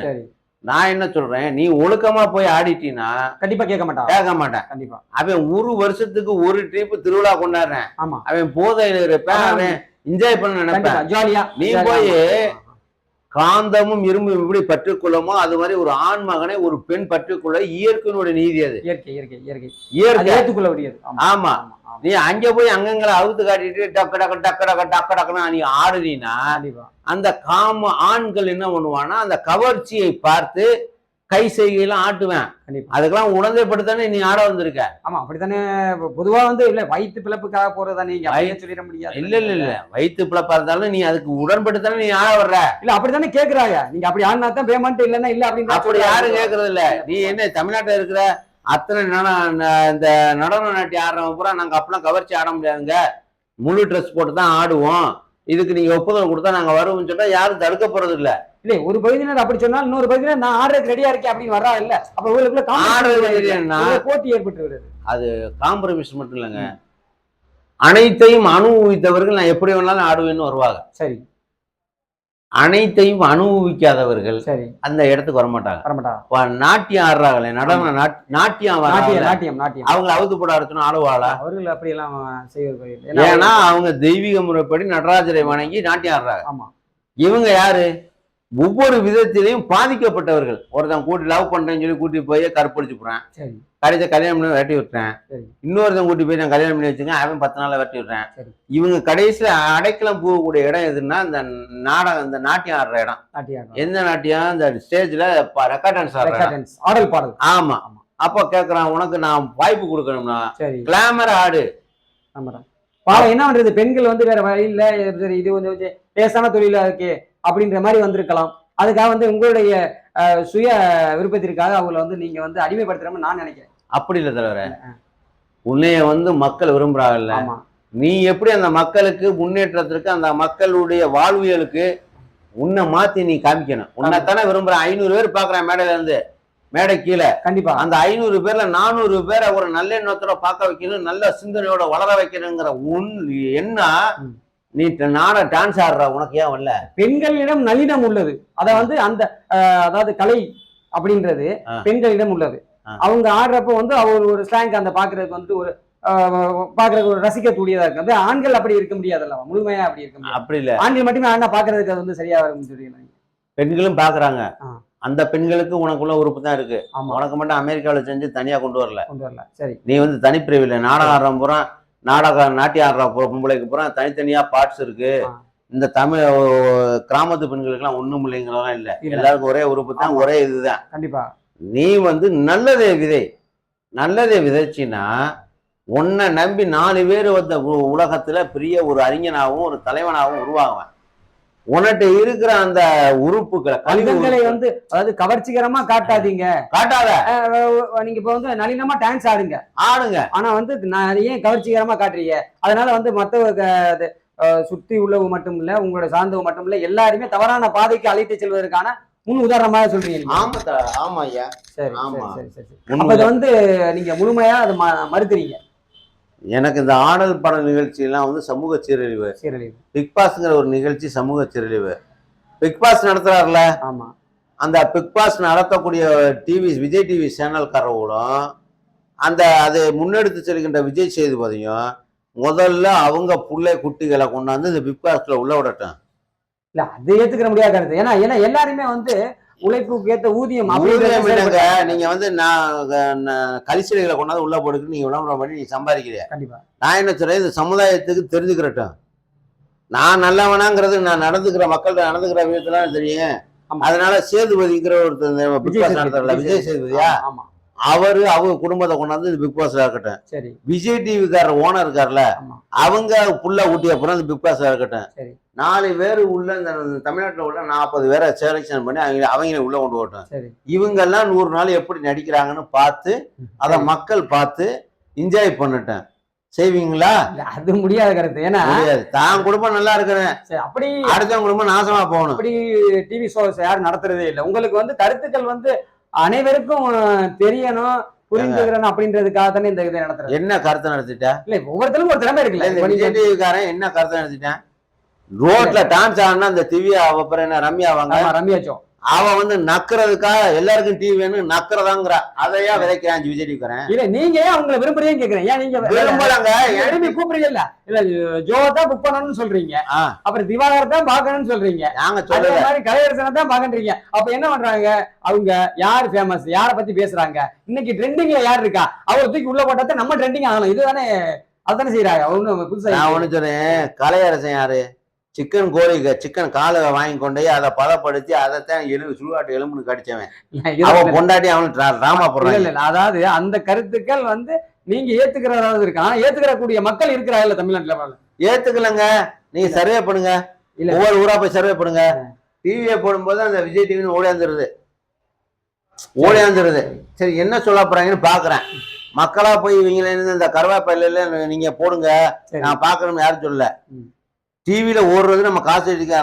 [SPEAKER 2] நான் என்ன சொல்றேன் நீ ஒழுக்கமா போய் ஆடிட்டீன்னா
[SPEAKER 1] கண்டிப்பா கேட்க மாட்டான்
[SPEAKER 2] கேட்க மாட்டேன்.
[SPEAKER 1] கண்டிப்பா.
[SPEAKER 2] அவன் ஒரு வருஷத்துக்கு ஒரு ட்ரிப் திருவிழா கொண்டாடுறேன்.
[SPEAKER 1] ஆமா.
[SPEAKER 2] அவன் போதையில இருப்பேன். அவன் என்ஜாய் பண்ண நினைப்பேன்.
[SPEAKER 1] ஜாலியா
[SPEAKER 2] நீ. போய். காந்தமும் இரும்பும் எப்படி பற்றுக்கொள்ளுமோ அது மாதிரி ஒரு ஆண் மகனை ஒரு பெண் பற்றுக்கொள்ள இயற்கையினுடைய நீதி அது.
[SPEAKER 1] இயற்கை இயற்கை இயற்கை.
[SPEAKER 2] இயற்கை.
[SPEAKER 1] ஏற்றுக்கொள்ள முடியாது ஆமா.
[SPEAKER 2] நீ அங்க போய் அங்கங்களை அவுத்து காட்டிட்டு டக்கு டக்கு டக்கு டக்கு டக்கு டக்குன்னு நீ ஆடுனீன்னா அந்த காம ஆண்கள் என்ன பண்ணுவான்னா அந்த கவர்ச்சியை பார்த்து கை செய்கையெல்லாம் ஆட்டுவேன். அதுக்கெல்லாம் உணர்ந்தப்படுத்தானே நீ ஆட வந்திருக்க.
[SPEAKER 1] ஆமா அப்படித்தானே பொதுவா வந்து இல்ல வயிற்று பிளப்புக்காக போறதா நீங்க சொல்லிட முடியாது.
[SPEAKER 2] இல்ல இல்ல இல்ல. வயிற்று பிளப்பா இருந்தாலும் நீ அதுக்கு உடன்பட்டுத்தானே நீ ஆட வர்ற.
[SPEAKER 1] இல்ல அப்படித்தானே கேக்குறாங்க. நீங்க அப்படி ஆடினா தான் பேமெண்ட் இல்லன்னா இல்ல அப்படின்னு
[SPEAKER 2] அப்படி. யாரும் கேக்குறது இல்ல நீ என்ன தமிழ்நாட்டுல இருக்கிற அத்தனை இந்த நடன நாட்டியம் ஆடுறவங்க பூரா நாங்க அப்பெல்லாம் கவர்ச்சி ஆட முடியாதுங்க. முழு ட்ரெஸ் போட்டு தான் ஆடுவோம். இதுக்கு நீங்க ஒப்புதல் கொடுத்தா நாங்க வருவோம்னு சொன்னா யாரும் தடுக்க போறது இல்ல
[SPEAKER 1] இல்ல ஒரு பகுதியினர் அப்படி சொன்னால் இன்னொரு பகுதியினர் நான் ஆடுறதுக்கு ரெடியா இருக்கேன் அப்படின்னு வர்றா இல்ல. அப்ப உங்களுக்குள்ள போட்டி ஏற்பட்டு வருது
[SPEAKER 2] காம்ப்ரமைஸ் மட்டும் இல்லைங்க. அனைத்தையும் அனுபவித்தவர்கள் நான் எப்படி வேணாலும் ஆடுவேன்னு வருவாங்க.
[SPEAKER 1] சரி.
[SPEAKER 2] அனைத்தையும் அனுபவிக்காதவர்கள்
[SPEAKER 1] சரி.
[SPEAKER 2] அந்த இடத்துக்கு வரமாட்டாங்க.
[SPEAKER 1] வரமாட்டா
[SPEAKER 2] இப்ப நாட்டியம் ஆடுறாங்களே நடன நாட்- நாட்டியம்
[SPEAKER 1] நாட்டியம் நாட்டியம் நாட்டியம்.
[SPEAKER 2] அவங்க அவுத்து போட ஆடுறதுன்னு ஆடுவாளா?
[SPEAKER 1] அவர்கள் அப்படி எல்லாம் செய்வது.
[SPEAKER 2] ஏன்னா அவங்க தெய்வீக முறைப்படி நடராஜரை வணங்கி நாட்டியம் ஆடுறாங்க.
[SPEAKER 1] ஆமா.
[SPEAKER 2] இவங்க யாரு? ஒவ்வொரு விதத்திலையும் பாதிக்கப்பட்டவர்கள். ஒருத்தன் கூட்டி லவ் பண்றேன்னு சொல்லி கூட்டி போய் கற்பழிச்சு போறேன்
[SPEAKER 1] சரி.
[SPEAKER 2] கடைசியா கல்யாணம் பண்ணி வெட்டி விட்டுறேன். இன்னொருத்தன் கூட்டி போய் நான் கல்யாணம் பண்ணி வச்சுங்க அவன் பத்து நாள்ல வெட்டி விடுறேன். இவங்க கடைசியில அடைக்கலம் போகக்கூடிய இடம் எதுன்னா இந்த நாடகம் இந்த நாட்டியம் ஆடுற இடம். எந்த நாட்டியம்? இந்த ஸ்டேஜ்ல ரெக்கார்ட் டான்ஸ் ஆடுற இடம்.
[SPEAKER 1] Recordance, ஆடல் பாடல்.
[SPEAKER 2] ஆமா. அப்போ கேக்குறான் உனக்கு நான் வாய்ப்பு கொடுக்கணும்னா கிளாமர் ஆடு.
[SPEAKER 1] ஆமாடா. என்ன பண்றது? பெண்கள் வந்து வேற வழி இல்ல இது வந்து கொஞ்சம் லேசான தொழிலா இருக்கு. அப்படின்ற மாதிரி வந்திருக்கலாம். அதுக்காக வந்து உங்களுடைய சுய விருப்பத்திற்காக அவங்கள வந்து நீங்க வந்து அடிமைப்படுத்துறோம்னு நான் நினைக்கிறேன்.
[SPEAKER 2] அப்படி இல்லை தலைவர. உன்னைய வந்து மக்கள் விரும்புறாங்கல்ல. நீ எப்படி அந்த மக்களுக்கு முன்னேற்றத்திற்கு அந்த மக்களுடைய வாழ்வியலுக்கு உன்னை மாத்தி நீ காமிக்கணும். உன்னைத்தானே விரும்புற. ஐநூறு பேர் பாக்குறேன் மேடையில இருந்து மேடை கீழே.
[SPEAKER 1] கண்டிப்பா.
[SPEAKER 2] அந்த ஐநூறு பேர்ல நானூறு பேரை ஒரு நல்ல எண்ணத்தோட பார்க்க வைக்கணும் நல்ல சிந்தனையோட வளர வைக்கணுங்கிற உன்
[SPEAKER 1] ம்.
[SPEAKER 2] நீ நாட டான்ஸ் ஆடுற உனக்கு ஏன் வரல?
[SPEAKER 1] பெண்களிடம் நளினம் உள்ளது. அத வந்து அந்த அதாவது கலை அப்படின்றது. பெண்களிடம் உள்ளது. அவங்க ஆடுறப்ப வந்து அவர் ஒரு ஸ்லாங் அந்த பாக்குறதுக்கு வந்து ஒரு பாக்குறதுக்கு ஒரு ரசிக்கக்கூடியதா இருக்கு அது ஆண்கள் அப்படி இருக்க முடியாதுல்ல முழுமையா அப்படி இருக்க
[SPEAKER 2] அப்படி இல்ல.
[SPEAKER 1] ஆண்கள் மட்டுமே ஆடினா பாக்குறதுக்கு அது வந்து சரியா வரும்னு சொல்றீங்க
[SPEAKER 2] பெண்களும் பாக்குறாங்க. அந்த பெண்களுக்கு உனக்குள்ள உறுப்பு தான் இருக்கு. உனக்கு மட்டும் அமெரிக்காவில் செஞ்சு தனியா கொண்டு வரல.
[SPEAKER 1] கொண்டு வரல. சரி.
[SPEAKER 2] நீ வந்து தனிப்பிரிவில் நாடகம் ஆடுற பூரா நாடக நாட்டியம் ஆடுற பொம்பளைக்கு பூரா தனித்தனியா பார்ட்ஸ் இருக்கு. இந்த தமிழ் கிராமத்து பெண்களுக்கெல்லாம் ஒண்ணும் இல்லைங்கிறதெல்லாம் இல்ல. எல்லாருக்கும் ஒரே உறுப்பு தான். ஒரே இதுதான்
[SPEAKER 1] கண்டிப்பா
[SPEAKER 2] நீ வந்து நல்லதே விதை நல்லதே விதைச்சின்னா உன்னை நம்பி நாலு பேர் வந்த உலகத்துல பெரிய ஒரு அறிஞனாகவும் ஒரு தலைவனாகவும் உருவாகுவேன் உன்கிட்ட இருக்கிற அந்த உறுப்புகளை கழிவு
[SPEAKER 1] அங்கங்களை
[SPEAKER 2] உறுப்புகள்
[SPEAKER 1] வந்து அதாவது கவர்ச்சிகரமா காட்டாதீங்க.
[SPEAKER 2] காட்டாத.
[SPEAKER 1] நீங்க இப்ப வந்து நளினமா டான்ஸ் ஆடுங்க.
[SPEAKER 2] ஆடுங்க.
[SPEAKER 1] ஆனா வந்து நான் ஏன் கவர்ச்சிகரமா காட்டுறீங்க? அதனால வந்து மத்த சுத்தி உள்ளவு மட்டும் இல்ல உங்களோட சார்ந்தவு மட்டும் இல்ல எல்லாருமே தவறான பாதைக்கு அழைத்து செல்வதற்கான முன் உதாரணமாக சொல்றீங்க.
[SPEAKER 2] ஆமா ஆமா ஐயா.
[SPEAKER 1] சரி
[SPEAKER 2] ஆமா.
[SPEAKER 1] சரி, சரி. அப்ப வந்து நீங்க முழுமையா அதை மறுக்கிறீங்க.
[SPEAKER 2] எனக்கு இந்த ஆடல் பட நிகழ்ச்சியெல்லாம் வந்து சமூக சீரழிவு.
[SPEAKER 1] சீரழிவு.
[SPEAKER 2] பிக் பாஸ்ங்கிற ஒரு நிகழ்ச்சி சமூக சீரழிவு. பிக் பாஸ் நடத்துறாருல
[SPEAKER 1] ஆமா.
[SPEAKER 2] அந்த பிக் பாஸ் நடத்தக்கூடிய டிவி விஜய் டிவி சேனல்காரர்களும் அந்த அதை முன்னெடுத்து செல்கின்ற விஜய் சேதுபதியும் முதல்ல அவங்க புள்ளை குட்டிகளை கொண்டாந்து இந்த பிக் பாஸ்ல உள்ள விடட்டும்.
[SPEAKER 1] இல்ல அது ஏத்துக்கிற முடியாத ஏன்னா ஏன்னா எல்லாருமே வந்து உழைப்புக்கு ஏத்த ஊதியம்.
[SPEAKER 2] நீங்க வந்து நான் கலிசிலைகளை கொண்டாந்து உள்ள போடுக்கு நீங்க விளம்பரம் பண்ணி நீ சம்பாதிக்கிறீங்க.
[SPEAKER 1] கண்டிப்பா.
[SPEAKER 2] நான் என்ன சொல்றேன்? இது சமுதாயத்துக்கு தெரிஞ்சுக்கிறட்டும். நான் நல்லவனாங்கிறது நான் நடந்துக்கிற மக்கள்கிட்ட நடந்துக்கிற விதத்துல தெரியும். அதனால சேதுபதிங்கிற ஒருத்தர் இந்த
[SPEAKER 1] விஜய்
[SPEAKER 2] சேதுபதியா?
[SPEAKER 1] ஆமா.
[SPEAKER 2] அவரு அவங்க குடும்பத்தை கொண்டாந்து பிக் பாஸ்ல இருக்கட்டும்.
[SPEAKER 1] சரி.
[SPEAKER 2] விஜய் டிவிக்கார ஓனர் இருக்கார்ல அவங்க புள்ள ஊட்டி அப்புறம் இந்த பிக் பாஸ்ல இருக்கட்டும்.
[SPEAKER 1] சரி.
[SPEAKER 2] நாலு பேர் உள்ள இந்த தமிழ்நாட்டுல உள்ள நாற்பது பேரை செலெக்ஷன் பண்ணி அவங்க அவங்கள உள்ள கொண்டு
[SPEAKER 1] சரி.
[SPEAKER 2] இவங்கெல்லாம் நூறு நாள் எப்படி நடிக்கிறாங்கன்னு பார்த்து அதை. மக்கள் பார்த்து என்ஜாய் பண்ணட்டும். செய்வீங்களா?
[SPEAKER 1] அது முடியாத கருத்து. ஏன்னா
[SPEAKER 2] தான் குடும்பம் நல்லா இருக்கிறேன்
[SPEAKER 1] சரி, அப்படி
[SPEAKER 2] அடுத்தவங்க குடும்பம் நாசமா போகணும்.
[SPEAKER 1] அப்படி டிவி ஷோஸ் யாரும் நடத்துறதே இல்லை. உங்களுக்கு வந்து கருத்துக்கள் வந்து அனைவருக்கும் தெரியணும் புரிஞ்சுக்கிறணும் அப்படின்றதுக்காக தானே இந்த இதை நடத்துறது?
[SPEAKER 2] என்ன கருத்தை நடத்திட்ட?
[SPEAKER 1] இல்ல ஒவ்வொருத்தருக்கும் ஒரு திறமை இருக்குல்ல.
[SPEAKER 2] இந்த
[SPEAKER 1] இப்ப நீங்க-
[SPEAKER 2] விஜய் டிவிக்காரன் என்ன கருத்தை நடத்திட்டேன்? ரோட்ல டான்ஸ் ஆடினா அந்த திவ்யா அப்புறம் என்ன ரம்யா அவங்க
[SPEAKER 1] ஆமா ரம்யாச்சோ.
[SPEAKER 2] அவ வந்து நக்குறதுக்காக எல்லாருக்கும் டிவி வேணும் நக்குறதாங்கிற. அதையா விதைக்கிறான் விஜய் டிவிக்காரன்
[SPEAKER 1] இல்ல நீங்க ஏன் அவங்கள விரும்புறீங்கன்னு கேக்குறேன். ஏன் நீங்க
[SPEAKER 2] விரும்பலங்க.
[SPEAKER 1] நீங்க விரும்பி கூப்பிடுறீங்கல்ல? இல்ல ஜோ தான் புக் பண்ணணும்னு சொல்றீங்க. அப்புறம் திவாகர் தான் பாக்கணும்னு சொல்றீங்க.
[SPEAKER 2] நாங்க சொல்லல.
[SPEAKER 1] மாதிரி கலையரசனை தான் பாக்கன்றீங்க அப்ப என்ன பண்றாங்க? அவங்க யார் ஃபேமஸ் யார பத்தி பேசுறாங்க? இன்னைக்கு ட்ரெண்டிங்ல யார் இருக்கா? அவரை தூக்கி உள்ள போட்டா நம்ம ட்ரெண்டிங் ஆகணும். இதுதானே அதுதானே செய்யறாங்க ஒண்ணு புதுசா
[SPEAKER 2] நான் ஒண்ணு சொல்றேன். கலையரசன் யாரு? சிக்கன் கோழி சிக்கன் காலை வாங்கி கொண்டு போய் அதை பதப்படுத்தி அதைத்தான் எலும்பு சுடுகாட்டு எலும்புன்னு கடிச்சவன்.
[SPEAKER 1] இல்ல,
[SPEAKER 2] அவன் பொண்டாட்டி அவனுக்கு டிராமா
[SPEAKER 1] இல்ல,
[SPEAKER 2] போடுறான்
[SPEAKER 1] இல்ல, அதாவது அந்த கருத்துக்கள் வந்து நீங்க ஏத்துக்கிறதாவது இருக்கு ஆனா ஏத்துக்கிற கூடிய மக்கள் இருக்கிறாங்கல்ல தமிழ்நாட்டுல
[SPEAKER 2] ஏத்துக்கலங்க. நீங்க சர்வே பண்ணுங்க.
[SPEAKER 1] இல்ல.
[SPEAKER 2] ஒவ்வொரு ஊரா போய் சர்வே பண்ணுங்க. டிவியை போடும்போது அந்த விஜய் டிவின்னு ஓடியாந்துருது ஓடியாந்துருது சரி. என்ன சொல்ல போறாங்கன்னு பாக்குறேன். மக்களா போய் இவங்கள இந்த கருவேப்பிலையில நீங்க போடுங்க. நான் பாக்கணும்னு யாரும் சொல்லல. டிவியில ஓடுறது நம்ம காசு அடிக்க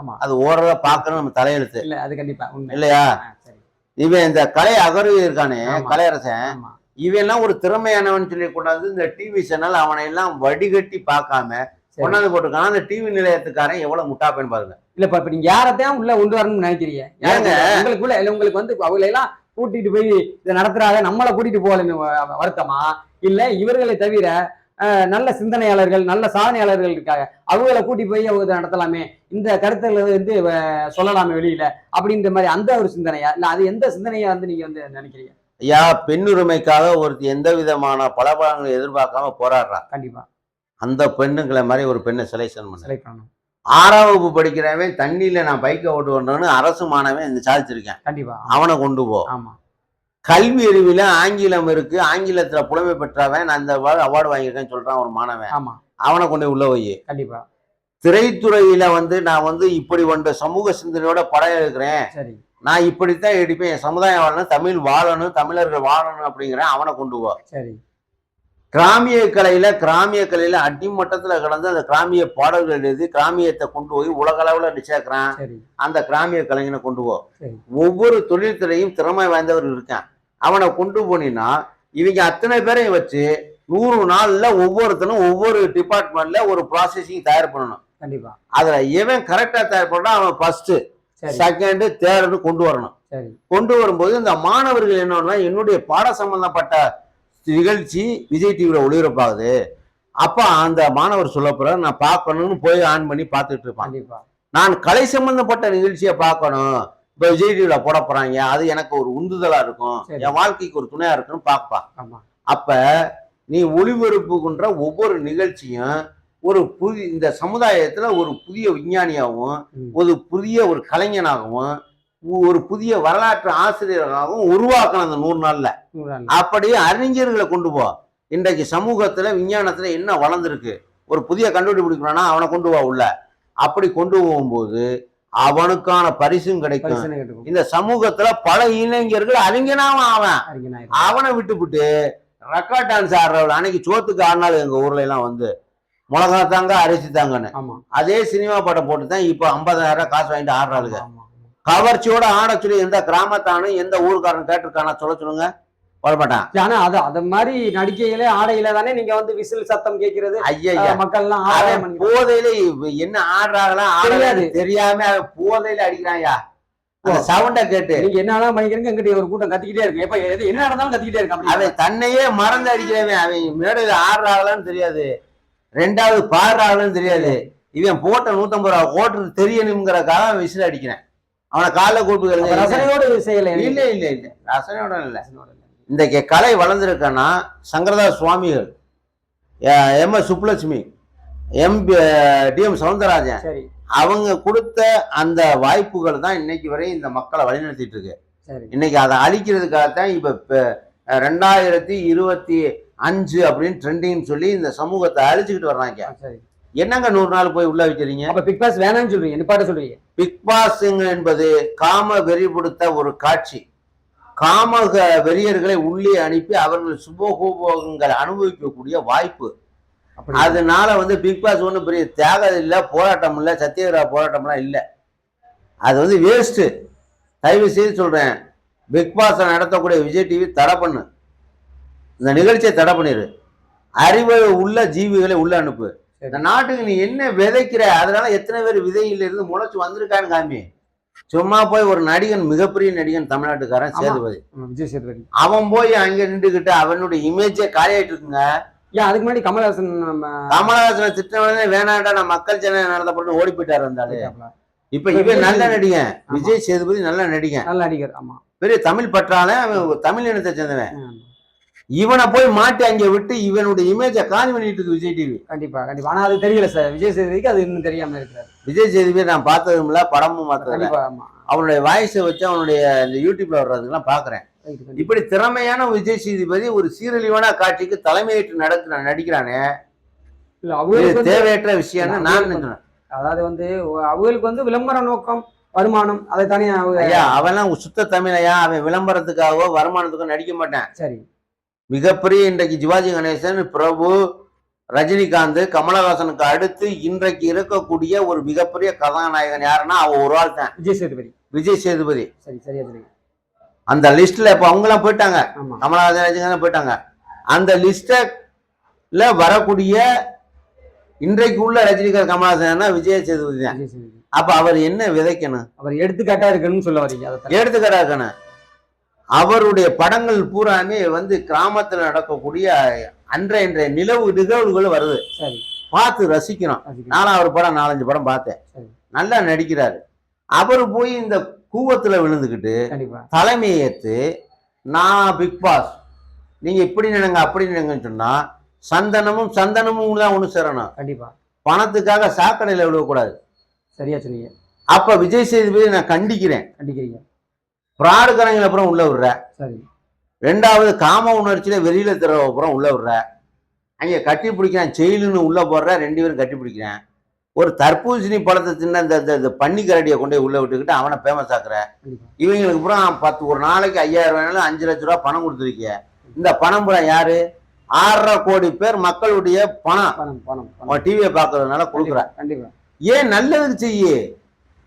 [SPEAKER 1] ஆமா.
[SPEAKER 2] அது ஓடுறத பாக்கணும் நம்ம தலையெழுத்து.
[SPEAKER 1] இல்ல அது கண்டிப்பா
[SPEAKER 2] இல்லையா. இவன் இந்த கலை அகர்வி இருக்கானே. கலையரசன். எல்லாம் ஒரு திறமையானவன் சொல்லி கொண்டாந்து இந்த டிவி சேனல் அவனை எல்லாம் வடிகட்டி பார்க்காம. கொண்டாந்து போட்டிருக்கான். அந்த டிவி நிலையத்துக்காரன் எவ்வளவு முட்டாப்பேன்னு பாருங்க.
[SPEAKER 1] இல்ல இப்ப இப்ப நீங்க யாரத்தான் உள்ள கொண்டு வரணும்னு நினைக்கிறீங்க? உங்களுக்குள்ள இல்ல உங்களுக்கு வந்து அவங்களை எல்லாம் கூட்டிட்டு போய் இதை நடத்துறாங்க நம்மளை கூட்டிட்டு போகலன்னு வருத்தமா? இல்ல இவர்களை தவிர நல்ல சிந்தனையாளர்கள் நல்ல சாதனையாளர்கள் இருக்காங்க. அவங்கள கூட்டி போய் அவங்க நடத்தலாமே. இந்த கருத்துக்களை வந்து சொல்லலாமே வெளியில அப்படின்ற மாதிரி அந்த ஒரு சிந்தனையா? இல்ல அது எந்த சிந்தனையா வந்து நீங்க வந்து நினைக்கிறீங்க?
[SPEAKER 2] ஐயா பெண்ணுரிமைக்காக ஒருத்தி எந்த விதமான பலபலங்களை எதிர்பார்க்காம போராடுறா?
[SPEAKER 1] கண்டிப்பா.
[SPEAKER 2] அந்த பெண்ணுங்களை மாதிரி ஒரு பெண்ணை செலெக்ஷன் பண்ண.
[SPEAKER 1] செலக்ட் பண்ணணும்.
[SPEAKER 2] ஆறாம் வகுப்பு படிக்கிறவன் தண்ணியில நான் பைக்கை ஓட்டு வரணும்னு அரசு மாணவன் இந்த சாதிச்சிருக்கேன்.
[SPEAKER 1] கண்டிப்பா.
[SPEAKER 2] அவனை கொண்டு போ.
[SPEAKER 1] ஆமா.
[SPEAKER 2] கல்வி அறிவில ஆங்கிலம் இருக்கு. ஆங்கிலத்துல புலமை பெற்றவன் நான் இந்த அவார்டு வாங்கியிருக்கேன்னு சொல்றான் ஒரு மாணவன்.
[SPEAKER 1] ஆமா.
[SPEAKER 2] அவனை கொண்டு உள்ள வை.
[SPEAKER 1] கண்டிப்பா.
[SPEAKER 2] திரைத்துறையில வந்து நான் வந்து இப்படி ஒன்று சமூக சிந்தனையோட படம் எடுக்கிறேன்.
[SPEAKER 1] சரி.
[SPEAKER 2] நான் இப்படித்தான் எடுப்பேன். என் சமுதாயம் வாழணும் தமிழ் வாழணும் தமிழர்கள் வாழணும் அப்படிங்கிறேன். அவனை கொண்டு போ
[SPEAKER 1] சரி.
[SPEAKER 2] கிராமிய கலையில கிராமிய கலையில அடிமட்டத்துல கலந்து அந்த கிராமிய பாடல்கள் எழுதி கிராமியத்தை கொண்டு போய் உலக அளவுல
[SPEAKER 1] சரி.
[SPEAKER 2] அந்த கிராமிய கலைஞனை கொண்டு போ. ஒவ்வொரு தொழில்துறையும் திறமை வாய்ந்தவர் இருக்கான். அவனை கொண்டு போனீங்கன்னா இவங்க அத்தனை பேரையும் வச்சு நூறு நாள்ல ஒவ்வொருத்தனும் ஒவ்வொரு டிபார்ட்மெண்ட்ல ஒரு ப்ராசஸிங் தயார் பண்ணணும்.
[SPEAKER 1] கண்டிப்பா.
[SPEAKER 2] அதுல எவன் கரெக்டா தயார் பண்ணா அவன் ஃபர்ஸ்ட் செகண்ட் தேர்டு கொண்டு வரணும். கொண்டு வரும்போது இந்த மாணவர்கள் என்னன்னா என்னுடைய பாட சம்பந்தப்பட்ட நிகழ்ச்சி விஜய் டிவியில் ஒளிபரப்பாகுது. அப்ப அந்த மாணவர் சொல்ல நான் பார்க்கணும்னு போய் ஆன் பண்ணி பார்த்துட்டு இருப்பான். நான் கலை சம்பந்தப்பட்ட நிகழ்ச்சியை பார்க்கணும். இப்ப விஜய் டிவியில போட போறாங்க. அது எனக்கு ஒரு உந்துதலா இருக்கும். என் வாழ்க்கைக்கு ஒரு துணையா இருக்குன்னு பார்ப்பான் அப்ப நீ ஒளிபரப்புகின்ற ஒவ்வொரு நிகழ்ச்சியும் ஒரு புதிய இந்த சமுதாயத்துல ஒரு புதிய விஞ்ஞானியாகவும். ஒரு புதிய ஒரு கலைஞனாகவும் ஒரு புதிய வரலாற்று ஆசிரியராகவும் உருவாக்கணும் அந்த நூறு நாள்ல. அப்படியே அறிஞர்களை கொண்டு போ. இன்றைக்கு சமூகத்துல விஞ்ஞானத்துல என்ன வளர்ந்துருக்கு? ஒரு புதிய கண்டுபிடிக்கணும்னா அவனை கொண்டு வா உள்ள. அப்படி கொண்டு போகும்போது அவனுக்கான பரிசும் கிடைக்கும். இந்த சமூகத்துல பல இளைஞர்கள் அறிஞனாவும் அவன். அவனை விட்டுப்புட்டு ரெக்கார்ட் டான்ஸ் ஆடுறவள் அன்னைக்கு சோத்துக்கு ஆடினாலும் எங்க ஊர்ல எல்லாம் வந்து. மிளகா தாங்க அரிசி தாங்கன்னு. அதே சினிமா படம் போட்டு தான் இப்போ ஐம்பதாயிரம் காசு வாங்கிட்டு ஆடுறாளுங்க. கவர்ச்சியோட ஆட சொல்லி எந்த கிராமத்தானும் எந்த ஊருக்காரன் கேட்டிருக்கானா சொல்ல சொல்லுங்க. போட மாட்டான்
[SPEAKER 1] ஆனா அது அது மாதிரி நடிக்கையில ஆடையில தானே நீங்க வந்து விசில் சத்தம் கேட்கிறது
[SPEAKER 2] ஐயா
[SPEAKER 1] மக்கள் எல்லாம்.
[SPEAKER 2] போதையில என்ன ஆடுறாங்களா
[SPEAKER 1] தெரியாது.
[SPEAKER 2] தெரியாம போதையில அடிக்கிறான்யா அந்த சவுண்ட கேட்டு.
[SPEAKER 1] நீங்க என்னெல்லாம் பண்ணிக்கிறீங்க? எங்கிட்ட ஒரு கூட்டம் கத்திக்கிட்டே இருக்கு. எப்ப எது என்ன நடந்தாலும் கத்திக்கிட்டே இருக்கு அப்படி.
[SPEAKER 2] அவன் தன்னையே மறந்து அடிக்கிறவன். அவன் மேடையில ஆடுறாங்களான்னு தெரியாது. ரெண்டாவது பாடுறாங்களான்னு தெரியாது. இவன் போட்ட நூத்தம்பது ரூபா ஓட்டுறது தெரியணுங்கிறக்காக விசில் அடிக்கிறேன். அவனை காலைல கூப்பிட்டு
[SPEAKER 1] ரசனையோடு செய்யல
[SPEAKER 2] இல்ல இல்ல இல்ல. ரசனையோட இல்ல. இன்றைக்கு கலை வளர்ந்துருக்கன்னா சங்கரதாஸ் சுவாமிகள் M S Subbulakshmi M T M Soundararajan
[SPEAKER 1] சரி.
[SPEAKER 2] அவங்க கொடுத்த அந்த வாய்ப்புகள் தான் இன்னைக்கு வரை இந்த மக்களை வழிநடத்திட்டு இருக்கு.
[SPEAKER 1] சரி.
[SPEAKER 2] இன்னைக்கு அதை அழிக்கிறதுக்காகத்தான் இப்ப ரெண்டாயிரத்தி இருபத்தி அஞ்சு அப்படின்னு ட்ரெண்டிங் சொல்லி இந்த சமூகத்தை அழிச்சுக்கிட்டு வர்றாங்க. என்னங்க நூறு நாள் போய் உள்ள வைக்கிறீங்க?
[SPEAKER 1] அப்ப பிக் பாஸ் வேணாம்னு சொல்றீங்க. நிப்பாட்ட சொல்றீங்க.
[SPEAKER 2] பிக் பாஸுங்க என்பது காம வெறி ஒரு காட்சி. காம வெறியர்களை உள்ளே அனுப்பி அவர்கள் சுபோகோபோகங்களை அனுபவிக்கக்கூடிய வாய்ப்பு. அதனால வந்து பிக் பாஸ் ஒன்றும் பெரிய தியாகம் இல்லை போராட்டம் இல்லை சத்தியகிரக போராட்டம்லாம் இல்லை. அது வந்து வேஸ்ட்டு தயவு செய்து சொல்கிறேன் பிக் பாஸை நடத்தக்கூடிய விஜய் டிவி தடை பண்ணு. இந்த நிகழ்ச்சியை தடை பண்ணிடு அறிவு உள்ள ஜீவிகளை உள்ள அனுப்பு. இந்த நாட்டுக்கு நீ என்ன விதைக்கிற? அதனால எத்தனை பேர் விதையில இருந்து முளைச்சு வந்திருக்கான்னு காமி சும்மா போய் ஒரு நடிகன் மிகப்பெரிய நடிகன் தமிழ்நாட்டுக்காரன். சேதுபதி.
[SPEAKER 1] விஜய் சேதுபதி
[SPEAKER 2] அவன் போய் அங்க நின்றுகிட்டு அவனுடைய இமேஜே காலியாயிட்டு இருக்குங்க.
[SPEAKER 1] ஏன் அதுக்கு முன்னாடி கமல்ஹாசன்
[SPEAKER 2] கமலஹாசனை திட்டவனே வேணாண்டா நான் மக்கள் ஜன நடத்தப்பட்டு ஓடி போயிட்டாரு
[SPEAKER 1] இருக்காப்ல.
[SPEAKER 2] இப்ப இவன் நல்ல நடிகன். விஜய் சேதுபதி நல்ல நடிகன்.
[SPEAKER 1] நல்ல நடிகர் ஆமா.
[SPEAKER 2] பெரிய தமிழ் பற்றால தமிழ் இனத்தை சேர்ந்தவன். இவனை போய் மாட்டி அங்க விட்டு இவனுடைய இமேஜை காலி பண்ணிட்டு இருக்கு விஜய் டிவி
[SPEAKER 1] கண்டிப்பா கண்டிப்பா. ஆனா அது தெரியல சார். விஜய் சேதுபதிக்கு அது இன்னும் தெரியாம இருக்கிறாரு.
[SPEAKER 2] விஜய் சேதுபதி நான் பார்த்ததும் இல்ல படமும்
[SPEAKER 1] ஆமா.
[SPEAKER 2] அவனுடைய வாய்ஸை வச்சு அவனுடைய இந்த யூடியூப்ல வர்றதுக்கெல்லாம் பாக்குறேன். இப்படி திறமையான விஜய் சேதுபதி ஒரு சீரழிவான காட்சிக்கு தலைமையேற்று நடக்க நடிக்கிறானே.
[SPEAKER 1] வந்து
[SPEAKER 2] தேவையற்ற விஷயம்னு நான் நினைக்கிறேன்.
[SPEAKER 1] அதாவது வந்து அவங்களுக்கு வந்து விளம்பர நோக்கம் வருமானம் அதை தானே
[SPEAKER 2] ஐயா சுத்த தமிழையா அவன் விளம்பரத்துக்காகவோ வருமானத்துக்கோ நடிக்க மாட்டான்.
[SPEAKER 1] சரி.
[SPEAKER 2] மிகப்பெரிய இன்றைக்கு சிவாஜி கணேசன் பிரபு ரஜினிகாந்த் கமலஹாசனுக்கு அடுத்து இன்றைக்கு இருக்கக்கூடிய ஒரு மிகப்பெரிய கதாநாயகன் யாருன்னா அவன் ஒரு ஆள் தான்.
[SPEAKER 1] விஜய் சேதுபதி.
[SPEAKER 2] விஜய் சேதுபதி.
[SPEAKER 1] சரி சரியா தெரியும்
[SPEAKER 2] அந்த லிஸ்ட்ல இப்ப அவங்களாம் போயிட்டாங்க. கமலஹாசன் ரஜினிகாந்த் போயிட்டாங்க. அந்த லிஸ்ட்ல வரக்கூடிய இன்றைக்கு உள்ள ரஜினிகாந்த் கமலஹாசன் விஜய் சேதுபதி தான். அப்ப அவர் என்ன விதைக்கணும்?
[SPEAKER 1] அவர் எடுத்துக்காட்டா இருக்கணும்னு சொல்ல வரீங்க அதை தான்.
[SPEAKER 2] அவருடைய படங்கள் பூராமே வந்து கிராமத்துல நடக்கக்கூடிய அன்றைய இன்றைய நிலவு நிகழ்வுகள் வருது.
[SPEAKER 1] சரி.
[SPEAKER 2] பார்த்து ரசிக்கிறோம். நானும் அவர் படம் நாலஞ்சு படம் பார்த்தேன். நல்லா நடிக்கிறாரு. அவர் போய் இந்த கூவத்துல விழுந்துக்கிட்டு தலைமையை ஏத்து நான் பிக் பாஸ். நீங்க இப்படி நினைங்க அப்படி நினைங்கன்னு சொன்னா சந்தனமும் சந்தனமும் தான் ஒண்ணு சேரணும்.
[SPEAKER 1] கண்டிப்பா.
[SPEAKER 2] பணத்துக்காக சாக்கடையில விழுவக்கூடாது
[SPEAKER 1] சரியா சொன்னீங்க.
[SPEAKER 2] அப்ப விஜய் சேதுபதி நான் கண்டிக்கிறேன்.
[SPEAKER 1] கண்டிக்கிறீங்க.
[SPEAKER 2] பிராடுக்காரங்களை அப்புறம் உள்ள விடுற.
[SPEAKER 1] சரி.
[SPEAKER 2] ரெண்டாவது காம உணர்ச்சியில வெளியில தர அப்புறம் உள்ள விடுற. அங்க கட்டி பிடிக்கிறான் செயலுன்னு உள்ள போடுற ரெண்டு பேரும் கட்டி பிடிக்கிறேன். ஒரு தர்பூசணி பழத்தை தின்ன இந்த இந்த- பன்னி கரடியை கொண்டு போய் உள்ள விட்டுக்கிட்டு அவனை ஃபேமஸ் ஆக்குற. இவங்களுக்கு அப்புறம் பத்து ஒரு நாளைக்கு ஐயாயிரம் ரூபாய்னாலும் அஞ்சு லட்ச ரூபா பணம் கொடுத்துருக்கிய இந்த பணம் பூரா யாரு? ஆறரை கோடி பேர் மக்களுடைய பணம்.
[SPEAKER 1] பணம் பணம்
[SPEAKER 2] டிவியை பார்க்கறதுனால கொடுக்குற.
[SPEAKER 1] கண்டிப்பா
[SPEAKER 2] ஏன் நல்லதுக்கு செய்யு?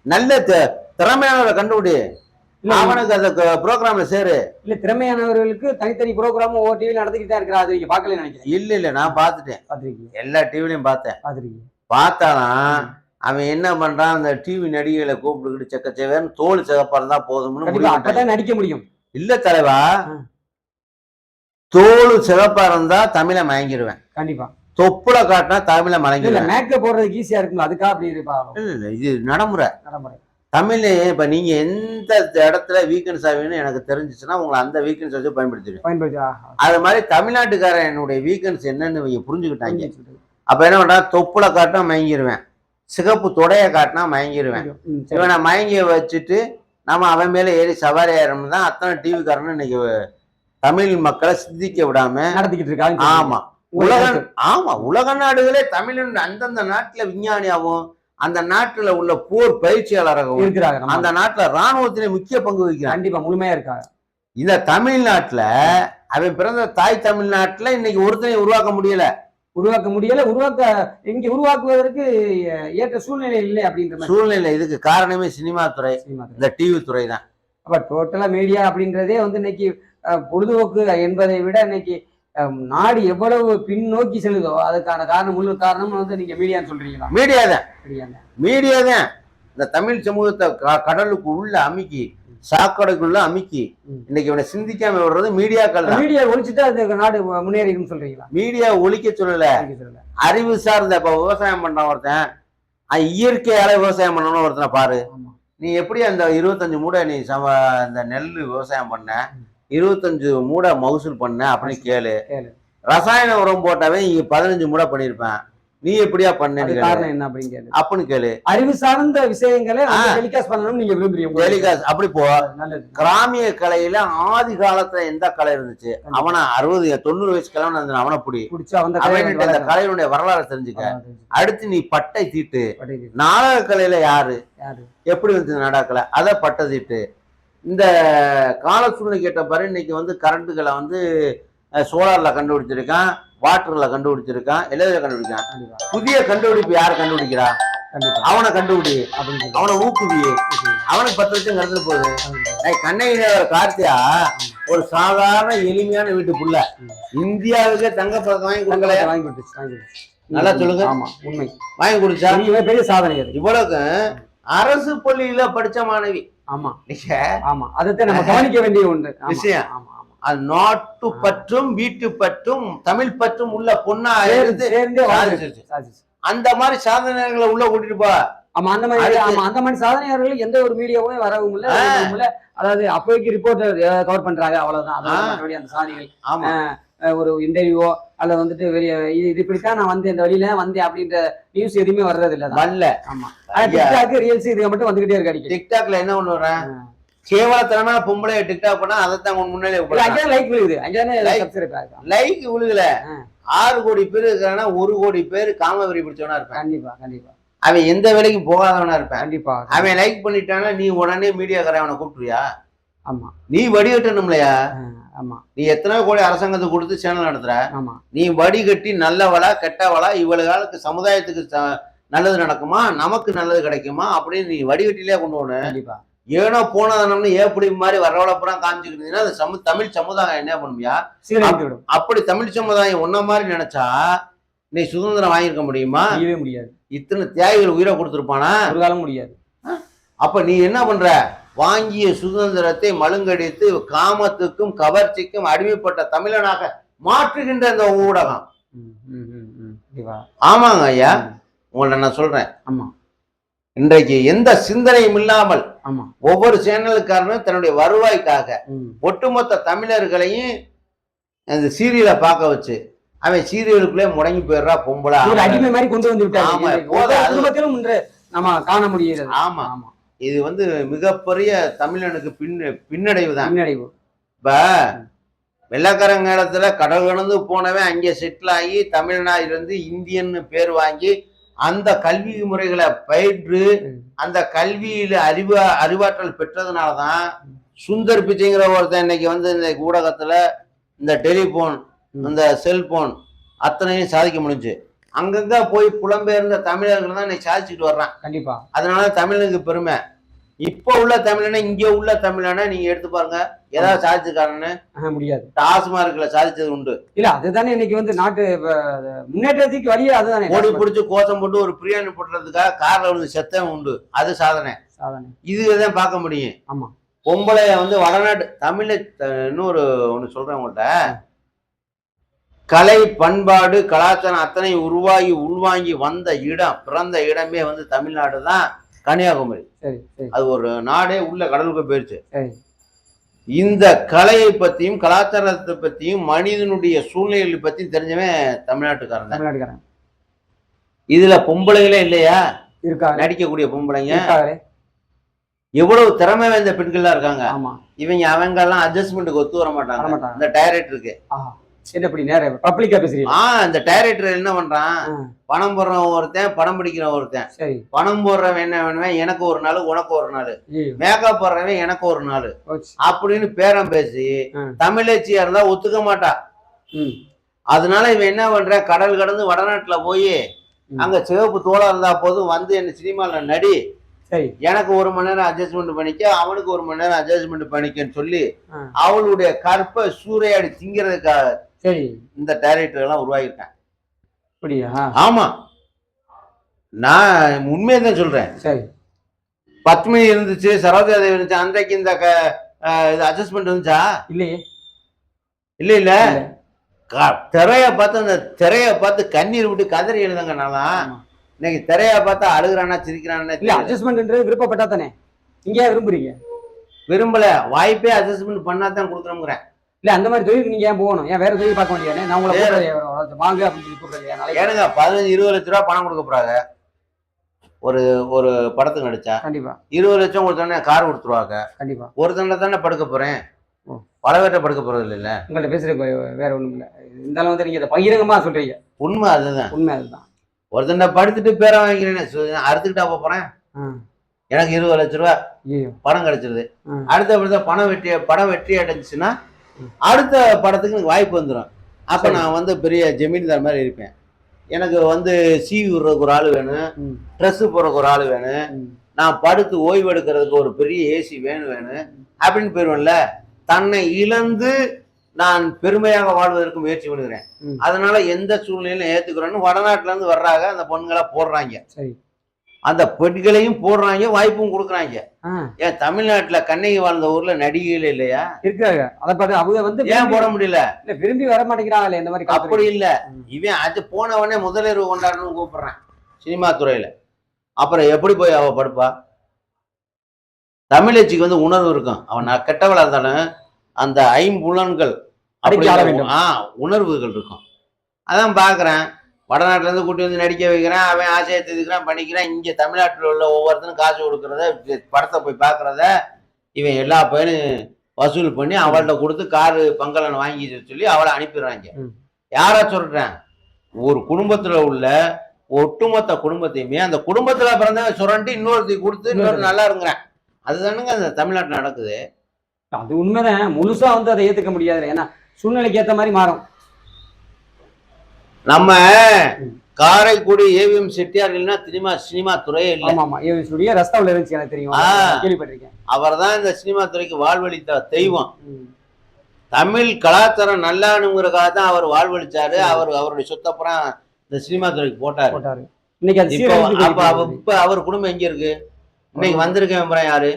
[SPEAKER 2] நல்ல திறமையானவரை கண்டுபிடி. அவனுக்கு அந்த ப்ரோக்ராம்ல சேரு.
[SPEAKER 1] இல்ல திறமையானவர்களுக்கு தனித்தனி ப்ரோக்ராம் ஒவ்வொரு டிவில நடத்திக்கிட்டு தான் இருக்கிறா அது நீங்க பார்க்கல நினைக்கிறேன்.
[SPEAKER 2] இல்ல இல்ல நான் பார்த்துட்டேன்.
[SPEAKER 1] பாத்திருக்கீங்க
[SPEAKER 2] எல்லா டிவிலையும் பார்த்தேன்.
[SPEAKER 1] பாத்திருக்கீங்க
[SPEAKER 2] பார்த்தாலாம் அவன் என்ன பண்றான்? அந்த டிவி நடிகைகளை கூப்பிட்டுக்கிட்டு செக்க செவேன்னு தோல் சிகப்பா இருந்தா போதும்னு.
[SPEAKER 1] அப்பதான் நடிக்க முடியும்.
[SPEAKER 2] இல்ல தலைவா. தோல் சிகப்பா இருந்தா தமிழை மயங்கிடுவேன்
[SPEAKER 1] கண்டிப்பா.
[SPEAKER 2] தொப்புல காட்டினா தமிழை மயங்கிடுவேன்
[SPEAKER 1] மேக்ல போடுறதுக்கு ஈஸியா இருக்கும்ல. அதுக்கா அப்படி இருப்பா
[SPEAKER 2] இல்ல இல்ல இது நடைமுறை.
[SPEAKER 1] நடைமுறை.
[SPEAKER 2] தமிழ்ல இப்ப நீங்க எந்த இடத்துல வீக்கெண்ட்ஸ் ஆகுன்னு எனக்கு தெரிஞ்சுச்சுன்னா உங்களை அந்த வீக்கெண்ட்ஸ் வச்சு பயன்படுத்திடுவேன்.
[SPEAKER 1] பயன்படுத்தி.
[SPEAKER 2] அது மாதிரி தமிழ்நாட்டுக்காரன் என்னுடைய வீக்கெண்ட்ஸ் என்னன்னு இவங்க புரிஞ்சுக்கிட்டாங்க. அப்ப என்ன பண்றான் தொப்புல காட்டினா மயங்கிடுவேன் சிகப்பு தொடைய காட்டினா மயங்கிடுவேன். இவனை மயங்கி வச்சுட்டு நம்ம அவன் மேல ஏறி சவாரி ஆயிரம் தான் அத்தனை டிவிக்காரன்னு இன்னைக்கு தமிழ் மக்களை சிந்திக்க விடாம
[SPEAKER 1] நடத்திக்கிட்டு இருக்காங்க
[SPEAKER 2] ஆமா. உலக ஆமா. உலக நாடுகளே தமிழன் அந்தந்த நாட்டுல விஞ்ஞானியாகவும் அந்த நாட்டுல உள்ள போர் பயிற்சியாளராகவும்
[SPEAKER 1] இருக்கிறாங்க
[SPEAKER 2] அந்த நாட்டுல ராணுவத்திலே முக்கிய பங்கு வகிக்கிறான்
[SPEAKER 1] கண்டிப்பா முழுமையா இருக்காங்க.
[SPEAKER 2] இந்த தமிழ்நாட்டுல அவன் பிறந்த தாய் தமிழ்நாட்டுல இன்னைக்கு ஒருத்தனை உருவாக்க முடியல.
[SPEAKER 1] உருவாக்க முடியல உருவாக்க இங்க உருவாக்குவதற்கு ஏற்ற சூழ்நிலை இல்லை அப்படின்ற
[SPEAKER 2] சூழ்நிலை இதுக்கு காரணமே சினிமா துறை. இந்த டிவி துறை தான்.
[SPEAKER 1] அப்ப டோட்டலா மீடியா அப்படின்றதே வந்து இன்னைக்கு பொழுதுபோக்கு என்பதை விட இன்னைக்கு நாடு எவ்வளவு பின்னோக்கி செல்லுதோ அதுக்கான காரணம் முழு காரணம் வந்து நீங்க மீடியான்னு சொல்றீங்களா?
[SPEAKER 2] மீடியா தான். மீடியா தான். இந்த தமிழ் சமூகத்தை கடலுக்கு உள்ள அமுக்கி சாக்கடைக்குள்ள அமுக்கி. இன்னைக்கு இவனை சிந்திக்காம விடுறது மீடியாக்கள் தான்.
[SPEAKER 1] மீடியா ஒழிச்சுட்டு அந்த நாடு முன்னேறிடும் சொல்றீங்களா?
[SPEAKER 2] மீடியா ஒழிக்க சொல்லல. அறிவு சார்ந்த இப்ப விவசாயம் பண்றான் ஒருத்தன். இயற்கையால விவசாயம் பண்ணணும்னு ஒருத்தனை பாரு. நீ எப்படி அந்த இருபத்தஞ்சு மூடை நீ சம அந்த நெல் விவசாயம் பண்ண? இருபத்தஞ்சு மூடை மகசூல் பண்ண அப்படின்னு கேளு.
[SPEAKER 1] கேளு.
[SPEAKER 2] ரசாயன உரம் போட்டாவே இங்க பதினஞ்சு மூடை பண்ணிருப்பேன். நீ எப்படியா பண்ணு
[SPEAKER 1] காரணம் என்ன அப்படிங்கிறது
[SPEAKER 2] அப்படின்னு கேளு.
[SPEAKER 1] அறிவு சார்ந்த விஷயங்களை. டெலிகாஸ்ட் பண்ணணும்னு நீங்க விரும்புறீங்க
[SPEAKER 2] டெலிகாஸ் அப்படி போ. கிராமிய கலையில ஆதி காலத்துல எந்த கலை இருந்துச்சு? அவனை அறுபது தொண்ணூறு வயசு கிழவன் இருந்தான். அவனை புடி. அந்த கலையினுடைய வரலாறு. தெரிஞ்சுக்க. அடுத்து நீ பட்டை தீட்டு. நாடக கலையில யாரு? எப்படி வந்து நாடகக்கலை? அதை பட்டை தீட்டு. இந்த கால சூழ்நிலை கேட்ட பாரு இன்னைக்கு வந்து கரண்ட்டுகளை வந்து சோலார்ல கண்டுபிடிச்சிருக்கான் வாட்டர்ல கண்டுபிடிச்சிருக்கான் கண்டுபிடிக்கான்
[SPEAKER 1] கண்டிப்பா.
[SPEAKER 2] புதிய கண்டுபிடிப்பு யார் கண்டுபிடிக்கிறா?
[SPEAKER 1] கண்டிப்பா.
[SPEAKER 2] அவனை கண்டுபிடி. அவனை ஊக்குவி. அவனுக்கு பத்து லட்சம் கடந்து போகுது. ஏய், கண்ணகி நகர் கார்த்தியா ஒரு சாதாரண எளிமையான வீட்டு புள்ள இந்தியாவுக்கே தங்க பதக்கம் வாங்கி கொடுக்கலையா?
[SPEAKER 1] வாங்கி கொடுத்துச்சு
[SPEAKER 2] நல்லா சொல்லுங்க.
[SPEAKER 1] ஆமா உண்மை.
[SPEAKER 2] வாங்கி கொடுத்தா?
[SPEAKER 1] பெரிய பெரிய சாதனை அது
[SPEAKER 2] இவ்வளவு அரசு பள்ளியில படிச்ச மாணவி.
[SPEAKER 1] ஆமா.
[SPEAKER 2] நீங்க
[SPEAKER 1] ஆமா. அதைத்தான் நம்ம கவனிக்க வேண்டிய ஒன்று ஆமா,
[SPEAKER 2] விஷயம்.
[SPEAKER 1] ஆமா
[SPEAKER 2] அது நாட்டு பற்றும் வீட்டு பற்றும் தமிழ் பற்றும் உள்ள பொண்ணா. அந்த மாதிரி சாதனைகளை உள்ள கூட்டிட்டு போ.
[SPEAKER 1] ஆமா அந்த மாதிரி ஆமா அந்த மாதிரி சாதனையாளர்கள் எந்த ஒரு மீடியாவுமே வரவும் இல்ல அதாவது அப்போதைக்கு ரிப்போர்ட்டர் கவர் பண்றாங்க அவ்வளவுதான். அந்த சாதனைகள்
[SPEAKER 2] ஆமா.
[SPEAKER 1] ஒரு இன்டர்வியூவோ அல்ல வந்துட்டு வெளிய இது இது இப்படித்தான் நான் வந்து இந்த வழியில வந்தேன் அப்படின்ற நியூஸ் எதுவுமே வர்றது இல்ல
[SPEAKER 2] வரல.
[SPEAKER 1] ஆமா. டிக்டாக் ரீல்ஸ் இது மட்டும் வந்துகிட்டே இருக்கு அடிக்கடி.
[SPEAKER 2] டிக்டாக்ல என்ன ஒண்ணு வரேன் கேவலத்தனமான பொம்பளை டிக்டாக் பண்ணா அதைத்தான் உன் முன்னாலே
[SPEAKER 1] அங்கேயே லைக் விழுகுது. ஆகும்
[SPEAKER 2] லைக் விழுகல. ஆறு கோடி பேர் இருக்கிறானா ஒரு கோடி பேர் காமவெறி பிடிச்சவனா இருப்பான்.
[SPEAKER 1] கண்டிப்பா கண்டிப்பா.
[SPEAKER 2] அவன் எந்த வேலைக்கும் போகாதவனா இருப்பான்.
[SPEAKER 1] கண்டிப்பா.
[SPEAKER 2] அவன் லைக் பண்ணிட்டானா நீ உடனே மீடியாக்காரன் அவனை கூப்பிட்டுருவியா?
[SPEAKER 1] ஆமா.
[SPEAKER 2] நீ வடிகட்டணும்லையா?
[SPEAKER 1] ஆமா.
[SPEAKER 2] நீ எத்தனை கோடி அரசாங்கத்துக்கு கொடுத்து சேனல் நடத்துற.
[SPEAKER 1] ஆமா.
[SPEAKER 2] நீ வடிகட்டி நல்லவளா கெட்டவளா இவளுகளுக்கு சமுதாயத்துக்கு ச- நல்லது நடக்குமா நமக்கு நல்லது கிடைக்குமா அப்படின்னு நீ வடிகட்டிலே கொண்டு போன.
[SPEAKER 1] கண்டிப்பா.
[SPEAKER 2] ஏனோ போனதனம்னு ஏப்படி மாதிரி வரவளை பூரா காமிச்சுக்கிட்டு இருந்தீங்கன்னா அந்த சமு தமிழ் சமுதாயம் என்ன பண்ணுவியா அப்படி தமிழ் சமுதாயம் ஒன்ன மாதிரி நினைச்சா நீ சுதந்திரம் வாங்கியிருக்க முடியுமா?
[SPEAKER 1] முடியாது.
[SPEAKER 2] இத்தனை தியாகிகள் உயிரை கொடுத்துருப்பானா?
[SPEAKER 1] ஒரு காலம் முடியாது.
[SPEAKER 2] அப்ப நீ என்ன பண்ற? வாங்கிய சுதந்திரத்தை மழுங்கடித்து காமத்துக்கும் கவர்ச்சிக்கும் அடிமைப்பட்ட தமிழனாக மாற்றுகின்ற இந்த ஊடகம். ஆமாங்க ஐயா.
[SPEAKER 1] ம்.
[SPEAKER 2] உங்கள்ட்ட நான் சொல்றேன்.
[SPEAKER 1] ஆமா.
[SPEAKER 2] இன்றைக்கு எந்த சிந்தனையும் இல்லாமல்
[SPEAKER 1] ஆமா.
[SPEAKER 2] ஒவ்வொரு சேனலுக்காரனும் தன்னுடைய வருவாய்க்காக. ஒட்டுமொத்த தமிழர்களையும் அந்த சீரியலை பார்க்க வச்சு அவன் சீரியலுக்குள்ளே முடங்கி போயிடுறா பொம்பளை
[SPEAKER 1] அடிமை மாதிரி கொண்டு வந்து விட்டாங்க
[SPEAKER 2] ஆமா, போதும்,
[SPEAKER 1] நம்ம காண முடிகிறது.
[SPEAKER 2] ஆமா.
[SPEAKER 1] ஆமா.
[SPEAKER 2] இது வந்து மிகப்பெரிய தமிழனுக்கு பின் பின்னடைவு தான்
[SPEAKER 1] பின்னடைவு.
[SPEAKER 2] இப்ப வெள்ளக்காரங்க இடத்துல கடல் கடந்து போனவன் அங்கே செட்டில் ஆகி தமிழனா இருந்து இந்தியன்னு பேர் வாங்கி அந்த கல்வி முறைகளை பயின்று
[SPEAKER 1] ம்.
[SPEAKER 2] அந்த கல்வியில அறிவு அறிவாற்றல் பெற்றதுனாலதான் சுந்தர் பிச்சைங்கிற ஒருத்தன் இன்னைக்கு வந்து இந்த ஊடகத்துல இந்த டெலிபோன்
[SPEAKER 1] ம்.
[SPEAKER 2] இந்த செல்போன் அத்தனையும் சாதிக்க முடிஞ்சு. அங்கங்க போய் புலம்பெயர்ந்த தமிழர்கள் தான் இன்னைக்கு சாதிச்சுட்டு வர்றான்.
[SPEAKER 1] கண்டிப்பா.
[SPEAKER 2] அதனால தமிழனுக்கு பெருமை. இப்போ உள்ள தமிழனை இங்க உள்ள தமிழனை நீங்க எடுத்து பாருங்க. ஏதாவது சாதிச்சிருக்காருன்னு
[SPEAKER 1] ஆஹ், முடியாது.
[SPEAKER 2] டாஸ்மார்க்ல சாதிச்சது உண்டு.
[SPEAKER 1] இல்ல அதுதானே இன்னைக்கு வந்து நாட்டு முன்னேற்றத்துக்கு வழியே அதுதானே
[SPEAKER 2] ஓடி பிடிச்சு கோஷம் போட்டு ஒரு பிரியாணி போட்டுறதுக்காக கார்ல வந்து செத்தம் உண்டு. அது சாதனை.
[SPEAKER 1] சாதனை.
[SPEAKER 2] இதுதான் பார்க்க முடியும்.
[SPEAKER 1] ஆமா.
[SPEAKER 2] பொம்பளைய வந்து வடநாட்டு தமிழ இன்னொரு ஒண்ணு சொல்றேன் உங்கள்கிட்ட கலை பண்பாடு கலாச்சாரம் அத்தனை உருவாகி உள்வாங்கி வந்த இடம் பிறந்த இடமே வந்து தமிழ்நாடு தான். கன்னியாகுமரி.
[SPEAKER 1] சரி சரி.
[SPEAKER 2] அது ஒரு நாடே உள்ள கடலுக்கு போயிருச்சு.
[SPEAKER 1] சரி.
[SPEAKER 2] இந்த கலையை பத்தியும் கலாச்சாரத்தை பத்தியும் மனிதனுடைய சூழ்நிலைகளை பத்தியும் தெரிஞ்சவன் தமிழ்நாட்டுக்காரன்
[SPEAKER 1] தமிழ்நாட்டுக்காரன்.
[SPEAKER 2] இதுல பொம்பளைகளே இல்லையா?
[SPEAKER 1] இருக்காங்க
[SPEAKER 2] நடிக்கக்கூடிய பொம்பளைங்க. எவ்வளவு திறமை வாய்ந்த பெண்கள்லாம் இருக்காங்க. இவங்க அவங்க எல்லாம் அட்ஜஸ்ட்மெண்ட்டுக்கு ஒத்து வர மாட்டாங்க. இந்த டைரக்டருக்கு
[SPEAKER 1] என்ன இப்படி நேரம் பப்ளிக்கா பேசுறீங்க?
[SPEAKER 2] ஆ இந்த டைரக்டர் என்ன பண்றான்? பணம் போடுறவன் ஒருத்தன் படம் பிடிக்கிறவன் ஒருத்தன்.
[SPEAKER 1] சரி.
[SPEAKER 2] பணம் போடுறவன் என்ன வேணுவன் எனக்கு ஒரு நாள் உனக்கு ஒரு நாள். மேக்கப் போடுறவன் எனக்கு ஒரு நாள். அப்படின்னு பேரம் பேசி. தமிழச்சியா இருந்தா ஒத்துக்க மாட்டா. அதனால இவன் என்ன பண்ற? கடல் கடந்து வடநாட்டுல போய். அங்க சிவப்பு தோளா இருந்தா போதும் வந்து என்ன சினிமால நடி.
[SPEAKER 1] சரி.
[SPEAKER 2] எனக்கு ஒரு மணி நேரம் அட்ஜஸ்ட்மெண்ட் பண்ணிக்க அவனுக்கு ஒரு மணி நேரம் அட்ஜஸ்ட்மெண்ட் பண்ணிக்கன்னு சொல்லி. அவளுடைய கற்பை சூறையாடி திங்கிறதுக்காக
[SPEAKER 1] சரி.
[SPEAKER 2] இந்த டைரக்டர் எல்லாம் உருவாக்கியிருக்கேன்
[SPEAKER 1] அப்படியா?
[SPEAKER 2] ஆமா. நான் உண்மையை தான் சொல்றேன்.
[SPEAKER 1] சரி.
[SPEAKER 2] பத்மினி இருந்துச்சு சரோஜா தேவி இருந்துச்சு அன்றைக்கு இந்த க- இது அட்ஜஸ்ட்மெண்ட் இருந்துச்சா
[SPEAKER 1] இல்லையே.
[SPEAKER 2] இல்ல இல்ல. திரைய பார்த்து அந்த திரைய பார்த்து கண்ணீர் விட்டு கதறி எழுதுங்க
[SPEAKER 1] ஆமா.
[SPEAKER 2] இன்னைக்கு திரைய பார்த்தா அழுகுறானா சிரிக்கிறானே
[SPEAKER 1] இல்ல அட்ஜஸ்ட்மெண்ட்ன்றது விருப்பப்பட்டா தானே. ஏன் விரும்புறீங்க?
[SPEAKER 2] விரும்பல. வாய்ப்பே அட்ஜஸ்ட்மெண்ட் பண்ணா தான் கொடுக்குறோங்கிறேன்
[SPEAKER 1] இல்ல அந்த மாதிரி தொழிலுக்கு நீங்க ஏன் போகணும்? ஏன் வேற தொழில் பார்க்க வேண்டியதானே? நான் உங்களை வாங்க அப்படின்னு சொல்லி கூப்பிடுறது
[SPEAKER 2] ஏனுங்க பதினஞ்சு இருபது லட்ச ரூபா பணம் கொடுக்க போறாங்க. ஒரு ஒரு படத்துக்கு நடிச்சா.
[SPEAKER 1] கண்டிப்பா.
[SPEAKER 2] இருபது லட்சம் கொடுத்தோன்னே கார் கொடுத்துருவாங்க.
[SPEAKER 1] கண்டிப்பா.
[SPEAKER 2] ஒரு தண்டை தானே படுக்க போறேன்.
[SPEAKER 1] ஓ.
[SPEAKER 2] பல பேர்ட்ட படுக்க போறது இல்ல
[SPEAKER 1] உங்கள்ட்ட பேசுறது வேற ஒண்ணும் இல்ல. இருந்தாலும் வந்து நீங்க இதை பகிரங்கமா சொல்றீங்க.
[SPEAKER 2] உண்மை அதுதான்.
[SPEAKER 1] உண்மை அதுதான்.
[SPEAKER 2] ஒரு தண்டை படுத்துட்டு பேரை வாங்கிக்கிறேன். அறுத்துக்கிட்டா போறேன். எனக்கு இருபது லட்ச ரூபா பணம் கிடைச்சிருது. அடுத்த பணம் வெற்றி படம் வெற்றி அடைஞ்சுச்சுன்னா. அடுத்த படத்துக்கு எனக்கு வாய்ப்பு வந்துடும் அப்ப. நான் வந்து பெரிய ஜமீன்தார் மாதிரி இருப்பேன். எனக்கு வந்து சீவி விடுறதுக்கு ஒரு ஆள் வேணும்.
[SPEAKER 1] ம்,
[SPEAKER 2] ட்ரெஸ் போடுறதுக்கு ஒரு ஆள் வேணும். நான் படுத்து ஓய்வு எடுக்கிறதுக்கு ஒரு பெரிய ஏசி வேணும் வேணும். அப்படின்னு போயிருவேன்ல. தன்னை இழந்து நான் பெருமையாக வாழ்வதற்கு முயற்சி பண்ணுகிறேன். அதனால எந்த சூழ்நிலையிலும் ஏத்துக்கிறேன்னு வடநாட்டுல இருந்து வர்றாங்க. அந்த பொண்ணுங்களா போடுறாங்க.
[SPEAKER 1] சரி.
[SPEAKER 2] அந்த பெண்களையும் போடுறாங்க வாய்ப்பும் கொடுக்குறாங்க. ஏன் தமிழ்நாட்டுல கண்ணகி வாழ்ந்த ஊர்ல நடிகைகள் இல்லையா?
[SPEAKER 1] இருக்காங்க. அதை பார்த்து அவங்க வந்து
[SPEAKER 2] ஏன் போட முடியல?
[SPEAKER 1] இல்ல விரும்பி வர மாட்டேங்கிறாங்களே இந்த மாதிரி
[SPEAKER 2] அப்படி. இல்ல. இவன் அது போனவனே முதலிரவு கொண்டாடணும்னு கூப்பிடுறான் சினிமா துறையில. அப்புறம் எப்படி போய் அவ படுப்பா? தமிழச்சிக்கு வந்து உணர்வு இருக்கும். அவன் நான் கெட்டவளா இருந்தாலும் அந்த ஐம்புலன்கள் அப்படி. ஆ உணர்வுகள் இருக்கும். அதான் பாக்குறேன். வடநாட்டுல இருந்து கூட்டி வந்து நடிக்க வைக்கிறேன் அவன் ஆசையை தெரிவிக்கிறான் பண்ணிக்கிறான். இங்க தமிழ்நாட்டுல உள்ள ஒவ்வொருத்தரும் காசு கொடுக்கறத படத்தை போய் பாக்குறத இவன் எல்லா பையனும் வசூல் பண்ணி அவள்கிட்ட கொடுத்து காரு பங்களன் வாங்கி சொல்லி அவளை அனுப்பிடுறாங்க. யாரா சொல்றேன்? ஒரு குடும்பத்துல உள்ள ஒட்டுமொத்த குடும்பத்தையுமே அந்த குடும்பத்துல பிறந்தவன் சுரண்டி இன்னொருத்தி கொடுத்து இன்னொரு நல்லா இருக்கிறேன். அதுதானுங்க அந்த தமிழ்நாட்டுல நடக்குது.
[SPEAKER 1] அது உண்மைதான். முழுசா வந்து அதை ஏத்துக்க முடியாது ஏன்னா சூழ்நிலைக்கு ஏத்த மாதிரி மாறும்.
[SPEAKER 2] நம்ம. காரைக்குடி ஏவிஎம் செட்டியார் இல்லைன்னா சினிமா சினிமா துறையே இல்லை.
[SPEAKER 1] ஆமா ஆமா. ஏவி ஸ்டுடியோ ரஸ்தாவில் இருந்துச்சு எனக்கு தெரியும். கேள்விப்பட்டிருக்கேன்.
[SPEAKER 2] அவர் தான் இந்த சினிமா துறைக்கு வாழ்வழித்த தெய்வம். தமிழ் கலாச்சாரம் நல்லானுங்கிறதுக்காக தான் அவர் வாழ்வழிச்சாரு. அவர் அவருடைய சொத்தப்புறம் இந்த சினிமா துறைக்கு போட்டாரு.
[SPEAKER 1] போட்டாரு. இன்னைக்கு
[SPEAKER 2] இப்போ அவர் குடும்பம் எங்க இருக்கு? இன்னைக்கு வந்திருக்கேன் யாரு?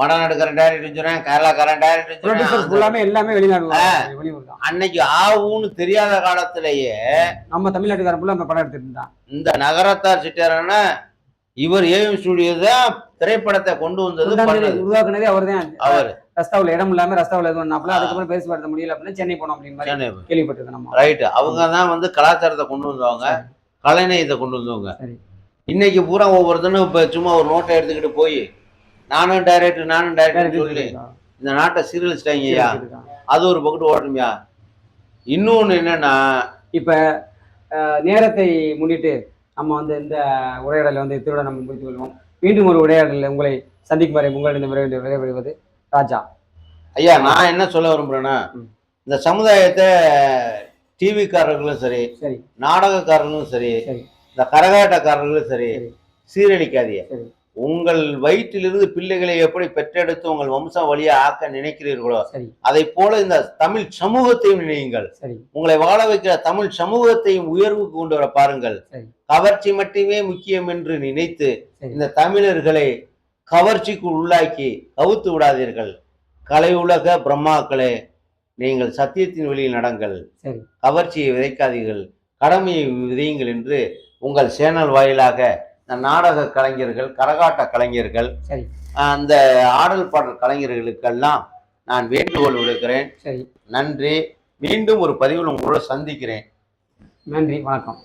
[SPEAKER 2] வடநாடுக்காரன் டைரக்டர் சொல்றேன் கேரளாக்காரன் டைரக்டர்
[SPEAKER 1] ப்ரொடியூசர்ஸ்
[SPEAKER 2] சொல்றேன்
[SPEAKER 1] ஃபுல்லாமே எல்லாமே வெளிநாடு
[SPEAKER 2] அன்னைக்கு ஆவுன்னு தெரியாத காலத்திலேயே
[SPEAKER 1] நம்ம தமிழ்நாட்டுக்காரன் நம்ம படம் எடுத்துட்டு இருந்தான்.
[SPEAKER 2] இந்த நகரத்தார் சிட்டாரன்னா இவர் ஏஎம் ஸ்டுடியோ தான் திரைப்படத்தை கொண்டு வந்தது
[SPEAKER 1] உருவாக்குனதே அவர் தான்
[SPEAKER 2] அவர்.
[SPEAKER 1] ரஸ்தாவில் இடம் இல்லாம ரஸ்தாவில் இது பண்ணாப்புல அதுக்கப்புறம் பேசி படுத்த முடியல அப்படின்னா சென்னை போனோம் அப்படின்னு மாதிரி
[SPEAKER 2] சென்னை
[SPEAKER 1] கேள்விப்பட்டிருக்கேன் நம்ம.
[SPEAKER 2] ரைட்டு அவங்க தான் வந்து கலாச்சாரத்தை கொண்டு வந்தவங்க கலைநயத்தை கொண்டு வந்தவங்க. இன்னைக்கு பூரா ஒவ்வொருத்தனும் இப்ப சும்மா ஒரு நோட்டை எடுத்துக்கிட்டு போய் நானும் டைரக்டர் நானும் டைரக்டர் சொல்லி இந்த நாட்டை சீரழிச்சிட்டாங்க ஐயா அது ஒரு பக்கத்து ஓட்டணும்யா இன்னொன்னு என்னன்னா
[SPEAKER 1] இப்ப நேரத்தை முன்னிட்டு நம்ம வந்து இந்த உரையாடலை வந்து இத்தோட நம்ம முடித்துக் கொள்வோம் மீண்டும் ஒரு உரையாடலில் உங்களை சந்திக்கும் வரை உங்களிடம் விரைவிடுவது ராஜா
[SPEAKER 2] ஐயா நான் என்ன சொல்ல விரும்புறேன்னா
[SPEAKER 1] ம்.
[SPEAKER 2] இந்த சமுதாயத்தை டிவிக்காரர்களும் சரி
[SPEAKER 1] சரி
[SPEAKER 2] நாடகக்காரர்களும் சரி
[SPEAKER 1] சரி.
[SPEAKER 2] இந்த கரகாட்டக்காரர்களும் சரி
[SPEAKER 1] சரி.
[SPEAKER 2] சீரழிக்காதீங்க
[SPEAKER 1] சரி.
[SPEAKER 2] உங்கள் வயிற்றிலிருந்து பிள்ளைகளை எப்படி பெற்றெடுத்து உங்கள் வம்சம் வழியா ஆக்க நினைக்கிறீர்களோ அதை போல இந்த தமிழ் சமூகத்தையும் நினையுங்கள். உங்களை வாழ வைக்கிற தமிழ் சமூகத்தையும் உயர்வுக்கு கொண்டு வர பாருங்கள். கவர்ச்சி மட்டுமே முக்கியம் என்று நினைத்து. இந்த தமிழர்களை கவர்ச்சிக்கு உள்ளாக்கி கவுத்து விடாதீர்கள். கலை உலக பிரம்மாக்களே நீங்கள் சத்தியத்தின் வழியில் நடங்கள். கவர்ச்சியை விதைக்காதீர்கள். கடமையை விதையுங்கள் என்று உங்கள் சேனல் வாயிலாக நாடக கலைஞர்கள் கரகாட்ட கலைஞர்கள்
[SPEAKER 1] சரி.
[SPEAKER 2] அந்த ஆடல் பாடல் கலைஞர்களுக்கெல்லாம் நான் வேண்டுகோள் விடுக்கிறேன்.
[SPEAKER 1] சரி.
[SPEAKER 2] நன்றி. மீண்டும் ஒரு பதிவில் உங்களோட சந்திக்கிறேன்.
[SPEAKER 1] நன்றி. வணக்கம்.